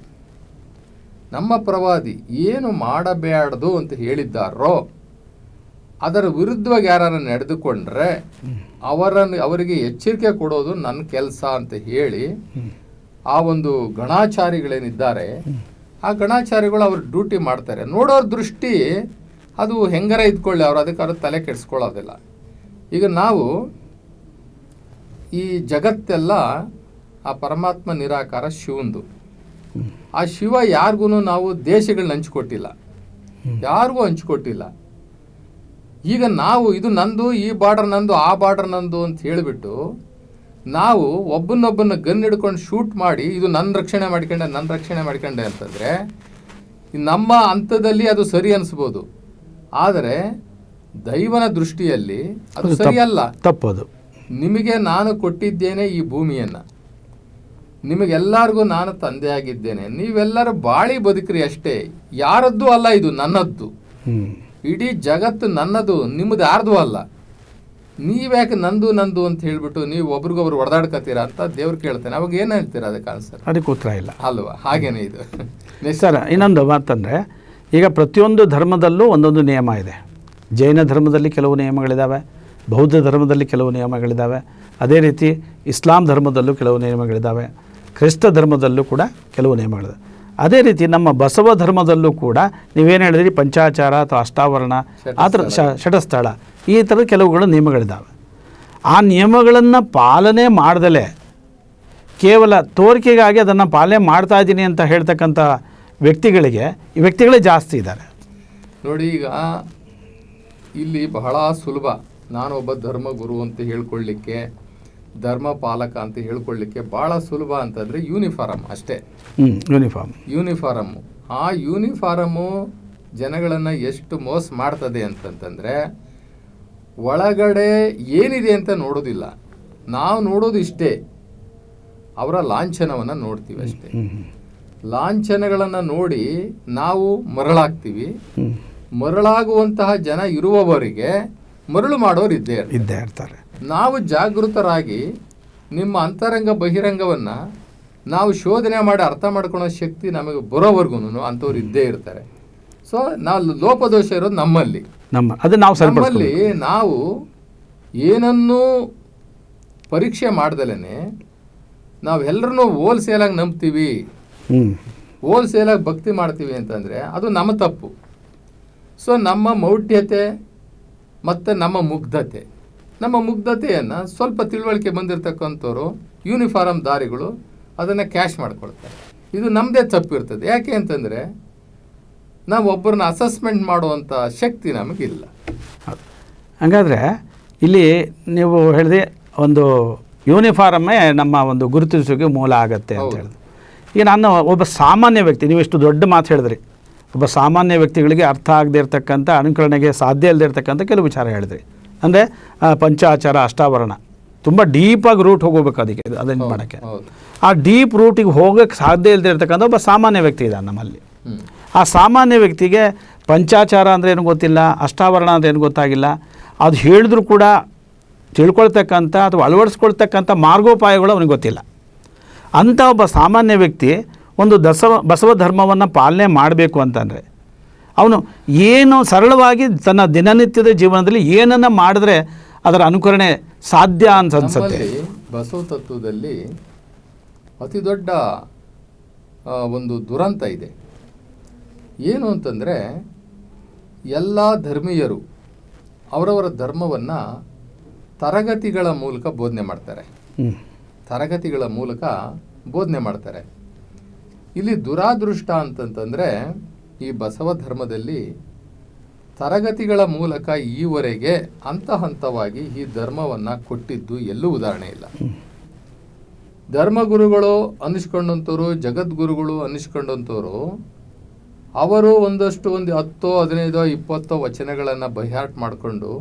Speaker 2: ನಮ್ಮ ಪ್ರವಾದಿ ಏನು ಮಾಡಬೇಡದು ಅಂತ ಹೇಳಿದ್ದಾರೋ ಅದರ ವಿರುದ್ಧವಾಗಿ ಯಾರು ನಡೆದುಕೊಂಡ್ರೆ ಅವರನ್ನು ಅವರಿಗೆ ಎಚ್ಚರಿಕೆ ಕೊಡೋದು ನನ್ನ ಕೆಲಸ ಅಂತ ಹೇಳಿ ಆ ಒಂದು ಗಣಾಚಾರಿಗಳೇನಿದ್ದಾರೆ, ಆ ಗಣಾಚಾರಿಗಳು ಅವ್ರ ಡ್ಯೂಟಿ ಮಾಡ್ತಾರೆ. ನೋಡೋರ ದೃಷ್ಟಿ ಅದು ಹೆಂಗರ ಇದ್ಕೊಳ್ಳಿ, ಅವ್ರು ಅದಕ್ಕೆ ಅವರು ತಲೆ ಕೆಡಿಸ್ಕೊಳ್ಳೋದಿಲ್ಲ. ಈಗ ನಾವು ಈ ಜಗತ್ತೆಲ್ಲ ಆ ಪರಮಾತ್ಮ ನಿರಾಕಾರ ಶಿವಂದು. ಆ ಶಿವ ಯಾರಿಗೂ ನಾವು ದೇಶಗಳನ್ನ ಹಂಚಿಕೊಟ್ಟಿಲ್ಲ. ಯಾರಿಗೂ ಹಂಚ್ಕೊಟ್ಟಿಲ್ಲ. ಈಗ ನಾವು ಇದು ನಂದು ಈ ಬಾರ್ಡರ್ ನಂದು ಆ ಬಾರ್ಡರ್ ನಂದು ಅಂತ ಹೇಳಿಬಿಟ್ಟು ನಾವು ಒಬ್ಬನೊಬ್ಬನ ಗನ್ ಹಿಡ್ಕೊಂಡು ಶೂಟ್ ಮಾಡಿ ಇದು ನನ್ನ ರಕ್ಷಣೆ ಮಾಡ್ಕೊಂಡೆ ನನ್ನ ರಕ್ಷಣೆ ಮಾಡ್ಕೊಂಡೆ ಅಂತಂದರೆ ನಮ್ಮ ಹಂತದಲ್ಲಿ ಅದು ಸರಿ ಅನಿಸ್ಬೋದು. ಆದರೆ ದೈವನ ದೃಷ್ಟಿಯಲ್ಲಿ ಅದು ಸರಿಯಲ್ಲ
Speaker 1: ತಪ್ಪದು.
Speaker 2: ನಿಮಗೆ ನಾನು ಕೊಟ್ಟಿದ್ದೇನೆ ಈ ಭೂಮಿಯನ್ನು. ನಿಮಗೆಲ್ಲರಿಗೂ ನಾನು ತಂದೆ ಆಗಿದ್ದೇನೆ. ನೀವೆಲ್ಲರೂ ಬಾಳಿ ಬದುಕ್ರಿ ಅಷ್ಟೇ. ಯಾರದ್ದು ಅಲ್ಲ ಇದು ನನ್ನದ್ದು. ಇಡೀ ಜಗತ್ತು ನನ್ನದು ನಿಮ್ಮದು ಯಾರ್ದು ಅಲ್ಲ. ನೀವ್ಯಾಕೆ ನಂದು ನಂದು ಅಂತ ಹೇಳ್ಬಿಟ್ಟು ನೀವು ಒಬ್ರಿಗೊಬ್ರು ಹೊಡೆದಾಡ್ಕತ್ತೀರಾ ಅಂತ ದೇವ್ರು ಕೇಳ್ತೇನೆ. ಅವಾಗ ಏನು ಹೇಳ್ತೀರಾ ಅದಕ್ಕೆ ಆನ್ಸರ್
Speaker 1: ಅದಕ್ಕೆ ಉತ್ತರ ಇಲ್ಲ.
Speaker 2: ಅಲ್ವಾ? ಹಾಗೇನೆ ಇದು.
Speaker 1: ಸರ್ ಇನ್ನೊಂದು ಮಾತಂದರೆ ಈಗ ಪ್ರತಿಯೊಂದು ಧರ್ಮದಲ್ಲೂ ಒಂದೊಂದು ನಿಯಮ ಇದೆ. ಜೈನ ಧರ್ಮದಲ್ಲಿ ಕೆಲವು ನಿಯಮಗಳಿದ್ದಾವೆ ಬೌದ್ಧ ಧರ್ಮದಲ್ಲಿ ಕೆಲವು ನಿಯಮಗಳಿದ್ದಾವೆ ಅದೇ ರೀತಿ ಇಸ್ಲಾಂ ಧರ್ಮದಲ್ಲೂ ಕೆಲವು ನಿಯಮಗಳಿದ್ದಾವೆ ಕ್ರಿಸ್ತ ಧರ್ಮದಲ್ಲೂ ಕೂಡ ಕೆಲವು ನಿಯಮಗಳಿದೆ ಅದೇ ರೀತಿ ನಮ್ಮ ಬಸವ ಧರ್ಮದಲ್ಲೂ ಕೂಡ ನೀವೇನು ಹೇಳಿದ್ರಿ, ಪಂಚಾಚಾರ ಅಥವಾ ಅಷ್ಟಾವರಣ, ಆ ಥರ ಈ ಥರದ ಕೆಲವುಗಳು ನಿಯಮಗಳಿದ್ದಾವೆ ಆ ನಿಯಮಗಳನ್ನು ಪಾಲನೆ ಮಾಡ್ದಲೇ ಕೇವಲ ತೋರಿಕೆಗಾಗಿ ಅದನ್ನು ಪಾಲನೆ ಮಾಡ್ತಾ ಇದ್ದೀನಿ ಅಂತ ಹೇಳ್ತಕ್ಕಂಥ ವ್ಯಕ್ತಿಗಳಿಗೆ, ಈ ವ್ಯಕ್ತಿಗಳೇ ಜಾಸ್ತಿ ಇದ್ದಾರೆ.
Speaker 2: ನೋಡಿ ಈಗ ಇಲ್ಲಿ ಬಹಳ ಸುಲಭ. ನಾನೊಬ್ಬ ಧರ್ಮಗುರು ಅಂತ ಹೇಳ್ಕೊಳ್ಳಿಕ್ಕೆ ಧರ್ಮ ಪಾಲಕ ಅಂತ ಹೇಳ್ಕೊಳ್ಳಿಕ್ಕೆ ಬಹಳ ಸುಲಭ ಅಂತಂದರೆ ಯೂನಿಫಾರಮ್ ಅಷ್ಟೇ.
Speaker 1: ಯೂನಿಫಾರ್ಮ್
Speaker 2: ಯೂನಿಫಾರಮ್ಮು ಆ ಯೂನಿಫಾರಮ್ಮು ಜನಗಳನ್ನು ಎಷ್ಟು ಮೋಸ ಮಾಡ್ತದೆ ಅಂತಂತಂದರೆ ಒಳಗಡೆ ಏನಿದೆ ಅಂತ ನೋಡೋದಿಲ್ಲ. ನಾವು ನೋಡೋದು ಇಷ್ಟೇ. ಅವರ ಲಾಂಛನವನ್ನು ನೋಡ್ತೀವಿ ಅಷ್ಟೇ. ಲಾಂಛನಗಳನ್ನು ನೋಡಿ ನಾವು ಮರಳಾಗ್ತೀವಿ. ಮರಳಾಗುವಂತಹ ಜನ ಇರುವವರಿಗೆ ಮರಳು ಮಾಡೋರು ಇದ್ದೇ.
Speaker 1: ಇದ್ದೇ ಇರ್ತಾರೆ.
Speaker 2: ನಾವು ಜಾಗೃತರಾಗಿ ನಿಮ್ಮ ಅಂತರಂಗ ಬಹಿರಂಗವನ್ನು ನಾವು ಶೋಧನೆ ಮಾಡಿ ಅರ್ಥ ಮಾಡ್ಕೊಳ್ಳೋ ಶಕ್ತಿ ನಮಗೆ ಬರೋವರೆಗೂ ಅಂಥವ್ರು ಇದ್ದೇ ಇರ್ತಾರೆ. ಸೊ ನಾವು ಲೋಪದೋಷ ಇರೋದು ನಮ್ಮಲ್ಲಿ.
Speaker 1: ನಮ್ಮ ಅದು ನಾವು
Speaker 2: ನಮ್ಮಲ್ಲಿ ನಾವು ಏನನ್ನೂ ಪರೀಕ್ಷೆ ಮಾಡ್ದಲೇ ನಾವೆಲ್ಲರೂ ಹೋಲ್ಸೇಲಾಗಿ ನಂಬ್ತೀವಿ. ಹೋಲ್ಸೇಲಾಗಿ ಭಕ್ತಿ ಮಾಡ್ತೀವಿ ಅಂತಂದರೆ ಅದು ನಮ್ಮ ತಪ್ಪು. ಸೊ ನಮ್ಮ ಮೌಢ್ಯತೆ ಮತ್ತು ನಮ್ಮ ಮುಗ್ಧತೆ. ನಮ್ಮ ಮುಗ್ಧತೆಯನ್ನು ಸ್ವಲ್ಪ ತಿಳುವಳಿಕೆ ಬಂದಿರತಕ್ಕಂಥವ್ರು ಯೂನಿಫಾರಮ್ ದಾರಿಗಳು ಅದನ್ನು ಕ್ಯಾಶ್ ಮಾಡ್ಕೊಳ್ತಾರೆ. ಇದು ನಮ್ಮದೇ ತಪ್ಪಿರ್ತದೆ ಯಾಕೆ ಅಂತಂದರೆ ನಾವು ಒಬ್ಬರನ್ನ ಅಸೆಸ್ಮೆಂಟ್ ಮಾಡುವಂಥ ಶಕ್ತಿ ನಮಗಿಲ್ಲ.
Speaker 1: ಹಾಗಾದರೆ ಇಲ್ಲಿ ನೀವು ಹೇಳಿದೆ ಒಂದು ಯೂನಿಫಾರಮ್ಮೇ ನಮ್ಮ ಒಂದು ಗುರುತಿಸೋಕೆ ಮೂಲ ಆಗುತ್ತೆ ಅಂತ
Speaker 2: ಹೇಳಿದ್ರು
Speaker 1: ಹೇಳಿದೆ. ಈಗ ನಾನು ಒಬ್ಬ ಸಾಮಾನ್ಯ ವ್ಯಕ್ತಿ ನೀವು ಇಷ್ಟು ದೊಡ್ಡ ಮಾತು ಹೇಳಿದ್ರಿ. ಒಬ್ಬ ಸಾಮಾನ್ಯ ವ್ಯಕ್ತಿಗಳಿಗೆ ಅರ್ಥ ಆಗದೇ ಇರತಕ್ಕಂಥ ಅನುಕರಣೆಗೆ ಸಾಧ್ಯ ಇಲ್ಲದೆ ಇರತಕ್ಕಂಥ ಕೆಲವು ವಿಚಾರ ಹೇಳಿದ್ರಿ. ಅಂದರೆ ಪಂಚಾಚಾರ ಅಷ್ಟಾವರಣ. ತುಂಬ ಡೀಪಾಗಿ ರೂಟ್ ಹೋಗೋಬೇಕು ಅದಕ್ಕೆ ಅದನ್ನು ಮಾಡೋಕ್ಕೆ. ಆ ಡೀಪ್ ರೂಟಿಗೆ ಹೋಗೋಕ್ಕೆ ಸಾಧ್ಯ ಇಲ್ಲದೆ ಇರ್ತಕ್ಕಂಥ ಒಬ್ಬ ಸಾಮಾನ್ಯ ವ್ಯಕ್ತಿ ಇದ್ದಾನೆ ನಮ್ಮಲ್ಲಿ. ಆ ಸಾಮಾನ್ಯ ವ್ಯಕ್ತಿಗೆ ಪಂಚಾಚಾರ ಅಂದರೆ ಏನು ಗೊತ್ತಿಲ್ಲ ಅಷ್ಟಾವರಣ ಅಂದರೆ ಏನು ಗೊತ್ತಾಗಿಲ್ಲ. ಅದು ಹೇಳಿದ್ರೂ ಕೂಡ ತಿಳ್ಕೊಳ್ತಕ್ಕಂಥ ಅಥವಾ ಅಳವಡಿಸ್ಕೊಳ್ತಕ್ಕಂಥ ಮಾರ್ಗೋಪಾಯಗಳು ಅವನಿಗೆ ಗೊತ್ತಿಲ್ಲ. ಅಂಥ ಒಬ್ಬ ಸಾಮಾನ್ಯ ವ್ಯಕ್ತಿ ಒಂದು ದಸವ ಬಸವ ಧರ್ಮವನ್ನು ಪಾಲನೆ ಮಾಡಬೇಕು ಅಂತಂದರೆ ಅವನು ಏನು ಸರಳವಾಗಿ ತನ್ನ ದಿನನಿತ್ಯದ ಜೀವನದಲ್ಲಿ ಏನನ್ನು ಮಾಡಿದ್ರೆ ಅದರ ಅನುಕರಣೆ ಸಾಧ್ಯ ಅಂತ ಅನ್ಸುತ್ತೆ
Speaker 2: ಬಸವ ತತ್ವದಲ್ಲಿ ಅತಿ ದೊಡ್ಡ ಒಂದು ದುರಂತ ಇದೆ. ಏನು ಅಂತಂದರೆ ಎಲ್ಲ ಧರ್ಮೀಯರು ಅವರವರ ಧರ್ಮವನ್ನು ತರಗತಿಗಳ ಮೂಲಕ ಬೋಧನೆ ಮಾಡ್ತಾರೆ. ತರಗತಿಗಳ ಮೂಲಕ ಬೋಧನೆ ಮಾಡ್ತಾರೆ. ಇಲ್ಲಿ ದುರಾದೃಷ್ಟ ಅಂತಂತಂದರೆ ಈ ಬಸವ ಧರ್ಮದಲ್ಲಿ ತರಗತಿಗಳ ಮೂಲಕ ಈವರೆಗೆ ಹಂತ ಹಂತವಾಗಿ ಈ ಧರ್ಮವನ್ನು ಕೊಟ್ಟಿದ್ದು ಎಲ್ಲೂ ಉದಾಹರಣೆ ಇಲ್ಲ. ಧರ್ಮಗುರುಗಳು ಅನ್ನಿಸ್ಕೊಂಡಂಥವ್ರು ಜಗದ್ಗುರುಗಳು ಅನ್ನಿಸ್ಕೊಂಡಂಥವ್ರು ಅವರು ಒಂದಷ್ಟು ಒಂದು ಹತ್ತೋ, ಹದಿನೈದೋ, ಇಪ್ಪತ್ತೋ ವಚನಗಳನ್ನು ಬಹಿಹಾಟ್ ಮಾಡಿಕೊಂಡು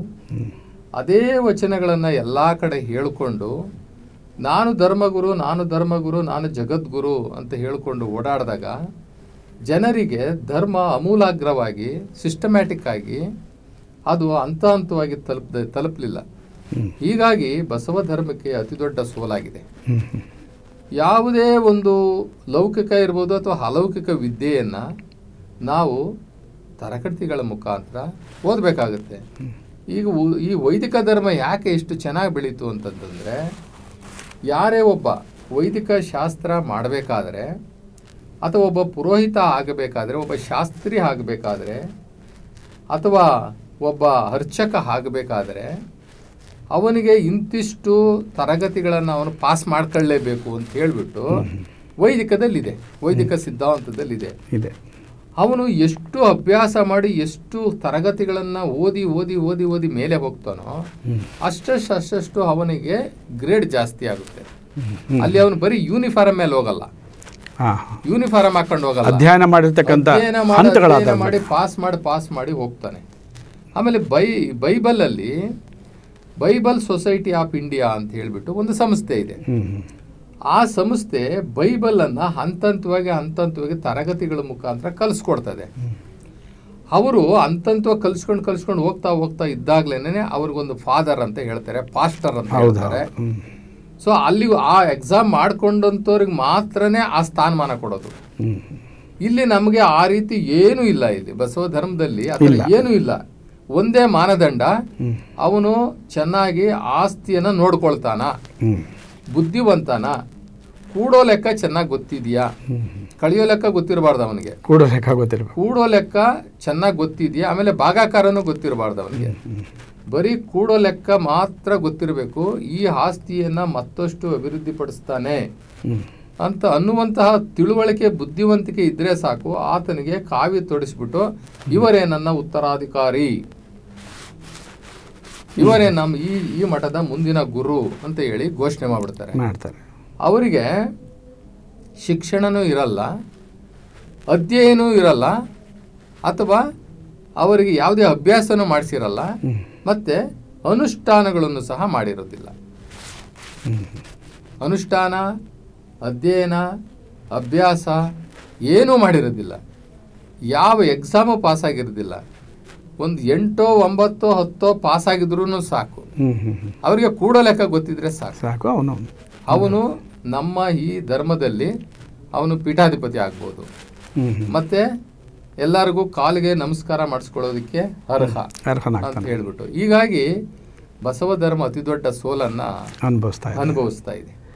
Speaker 2: ಅದೇ ವಚನಗಳನ್ನು ಎಲ್ಲ ಕಡೆ ಹೇಳಿಕೊಂಡು ನಾನು ಧರ್ಮಗುರು ನಾನು ಧರ್ಮಗುರು, ನಾನು ಜಗದ್ಗುರು ಅಂತ ಹೇಳಿಕೊಂಡು ಓಡಾಡಿದಾಗ ಜನರಿಗೆ ಧರ್ಮ ಅಮೂಲಾಗ್ರವಾಗಿ ಸಿಸ್ಟಮ್ಯಾಟಿಕ್ ಆಗಿ ಅದು ಹಂತ ಹಂತವಾಗಿ ತಲುಪ ತಲುಪಲಿಲ್ಲ. ಹೀಗಾಗಿ ಬಸವ ಧರ್ಮಕ್ಕೆ ಅತಿ ದೊಡ್ಡ ಸೋಲಾಗಿದೆ. ಯಾವುದೇ ಒಂದು ಲೌಕಿಕ ಇರ್ಬೋದು ಅಥವಾ ಅಲೌಕಿಕ ವಿದ್ಯೆಯನ್ನು ನಾವು ತರಗತಿಗಳ ಮುಖಾಂತರ ಓದಬೇಕಾಗುತ್ತೆ. ಈಗ ಈ ವೈದಿಕ ಧರ್ಮ ಯಾಕೆ ಇಷ್ಟು ಚೆನ್ನಾಗಿ ಬೆಳೀತು ಅಂತಂತಂದರೆ ಯಾರೇ ಒಬ್ಬ ವೈದಿಕ ಶಾಸ್ತ್ರ ಮಾಡಬೇಕಾದ್ರೆ ಅಥವಾ ಒಬ್ಬ ಪುರೋಹಿತ ಆಗಬೇಕಾದ್ರೆ ಒಬ್ಬ ಶಾಸ್ತ್ರಿ ಆಗಬೇಕಾದ್ರೆ ಅಥವಾ ಒಬ್ಬ ಅರ್ಚಕ ಆಗಬೇಕಾದ್ರೆ ಅವನಿಗೆ ಇಂತಿಷ್ಟು ತರಗತಿಗಳನ್ನು ಅವನು ಪಾಸ್ ಮಾಡ್ಕೊಳ್ಳೇಬೇಕು ಅಂತ ಹೇಳಿಬಿಟ್ಟು ವೈದಿಕದಲ್ಲಿದೆ. ವೈದಿಕ ಸಿದ್ಧಾಂತದಲ್ಲಿದೆ.
Speaker 1: ಇದೆ.
Speaker 2: ಅವನು ಎಷ್ಟು ಅಭ್ಯಾಸ ಮಾಡಿ ಎಷ್ಟು ತರಗತಿಗಳನ್ನು ಓದಿ ಓದಿ ಓದಿ ಓದಿ ಮೇಲೆ ಹೋಗ್ತಾನೋ ಅಷ್ಟಷ್ಟು ಅಷ್ಟಷ್ಟು ಅವನಿಗೆ ಗ್ರೇಡ್ ಜಾಸ್ತಿ ಆಗುತ್ತೆ. ಅಲ್ಲಿ ಅವನು ಬರೀ ಯೂನಿಫಾರ್ಮ್ ಮೇಲೆ ಹೋಗಲ್ಲ. ಯೂನಿಫಾರ್ಮ್ ಹಾಕೊಂಡು ಹೋಗಲ್ಲ.
Speaker 1: ಅಧ್ಯಯನ ಮಾಡಿರ್ತಕ್ಕಂಥ ಹಂತಗಳಾದ
Speaker 2: ಮಾಡಿ ಪಾಸ್ ಮಾಡಿ ಪಾಸ್ ಮಾಡಿ ಹೋಗ್ತಾನೆ. ಆಮೇಲೆ ಬೈ ಬೈಬಲಲ್ಲಿ ಬೈಬಲ್ ಸೊಸೈಟಿ ಆಫ್ ಇಂಡಿಯಾ ಅಂತ ಹೇಳಿಬಿಟ್ಟು ಒಂದು ಸಂಸ್ಥೆ ಇದೆ. ಆ ಸಂಸ್ಥೆ ಬೈಬಲನ್ನು ಹಂತ ಹಂತವಾಗಿ ಹಂತ ಹಂತವಾಗಿ ತರಗತಿಗಳ ಮುಖಾಂತರ ಕಲಿಸ್ಕೊಡ್ತದೆ. ಅವರು ಹಂತ ಹಂತವಾಗಿ ಕಲಿಸ್ಕೊಂಡು ಕಲಿಸ್ಕೊಂಡು ಹೋಗ್ತಾ ಹೋಗ್ತಾ ಇದ್ದಾಗ್ಲೇನೆ ಅವ್ರಿಗೊಂದು ಫಾದರ್ ಅಂತ ಹೇಳ್ತಾರೆ ಪಾಸ್ಟರ್ ಅಂತ ಹೇಳ್ತಾರೆ. ಸೊ ಅಲ್ಲಿ ಆ ಎಕ್ಸಾಮ್ ಮಾಡ್ಕೊಂಡಂಥವ್ರಿಗೆ ಮಾತ್ರನೇ ಆ ಸ್ಥಾನಮಾನ ಕೊಡೋದು. ಇಲ್ಲಿ ನಮಗೆ ಆ ರೀತಿ ಏನೂ ಇಲ್ಲ ಇಲ್ಲಿ ಬಸವ ಧರ್ಮದಲ್ಲಿ
Speaker 1: ಇಲ್ಲ.
Speaker 2: ಏನೂ ಇಲ್ಲ. ಒಂದೇ ಮಾನದಂಡ. ಅವನು ಚೆನ್ನಾಗಿ ಆಸ್ತಿಯನ್ನು ನೋಡ್ಕೊಳ್ತಾನ. ಬುದ್ಧಿವಂತಾನ. ಕೂಡೋ ಲೆಕ್ಕ ಚೆನ್ನಾಗಿ ಗೊತ್ತಿದೆಯಾ? ಕಳಿಯೋ ಲೆಕ್ಕ ಗೊತ್ತಿರಬಾರ್ದು ಅವನಿಗೆ.
Speaker 1: ಕೂಡೋ ಲೆಕ್ಕ ಗೊತ್ತಿರಬೇಕು.
Speaker 2: ಕೂಡೋ ಲೆಕ್ಕ ಚೆನ್ನಾಗಿ ಗೊತ್ತಿದೆಯಾ? ಆಮೇಲೆ ಭಾಗಾಕಾರನೂ ಗೊತ್ತಿರಬಾರ್ದು ಅವನಿಗೆ. ಬರೀ ಕೂಡೋ ಲೆಕ್ಕ ಮಾತ್ರ ಗೊತ್ತಿರಬೇಕು ಈ ಆಸ್ತಿಯನ್ನ ಮತ್ತಷ್ಟು ಅಭಿವೃದ್ಧಿಪಡಿಸ್ತಾನೆ. ಅಂತ ಅನ್ನುವಂತಹ ತಿಳುವಳಿಕೆ ಬುದ್ಧಿವಂತಿಕೆ ಇದ್ರೆ ಸಾಕು ಆತನಿಗೆ ಕಾವಿ ತೊಡಿಸ್ಬಿಟ್ಟು ಇವರೇ ನನ್ನ ಉತ್ತರಾಧಿಕಾರಿ. ಇವರೇ ನಮ್ಮ ಈ ಈ ಮಠದ ಮುಂದಿನ ಗುರು ಅಂತ ಹೇಳಿ ಘೋಷಣೆ ಮಾಡ್ಬಿಡ್ತಾರೆ.
Speaker 1: ಮಾಡ್ತಾರೆ.
Speaker 2: ಅವರಿಗೆ ಶಿಕ್ಷಣನೂ ಇರಲ್ಲ ಅಧ್ಯಯನೂ ಇರಲ್ಲ ಅಥವಾ ಅವರಿಗೆ ಯಾವುದೇ ಅಭ್ಯಾಸನೂ ಮಾಡಿಸಿರಲ್ಲ. ಮತ್ತೆ ಅನುಷ್ಠಾನಗಳನ್ನು ಸಹ ಮಾಡಿರೋದಿಲ್ಲ ಅನುಷ್ಠಾನ ಅಧ್ಯಯನ ಅಭ್ಯಾಸ ಏನೂ ಮಾಡಿರೋದಿಲ್ಲ ಯಾವ ಎಕ್ಸಾಮು ಪಾಸ್ ಆಗಿರೋದಿಲ್ಲ ಒಂದು ಎಂಟೋ ಒಂಬತ್ತೋ ಹತ್ತೋ ಪಾಸ್ ಆಗಿದ್ರೂ ಸಾಕು ಅವರಿಗೆ ಕೂಡ ಲೆಕ್ಕ ಗೊತ್ತಿದ್ರೆ ಸಾಕು.
Speaker 1: ಸಾಕು ಅವನು.
Speaker 2: ಅವನು ನಮ್ಮ ಈ ಧರ್ಮದಲ್ಲಿ ಅವನು ಪೀಠಾಧಿಪತಿ ಆಗ್ಬೋದು. ಮತ್ತೆ ಎಲ್ಲರಿಗೂ ಕಾಲಿಗೆ ನಮಸ್ಕಾರ ಮಾಡಿಸ್ಕೊಳ್ಳೋದಕ್ಕೆ ಅರ್ಹ ಅಂತ ಹೇಳ್ಬಿಟ್ಟು. ಹೀಗಾಗಿ ಬಸವ ಧರ್ಮ ಅತಿ ದೊಡ್ಡ ಸೋಲನ್ನ
Speaker 1: ಅನುಭವಿಸ್ತಾ
Speaker 2: ಅನುಭವಿಸ್ತಾ ಇದೆ.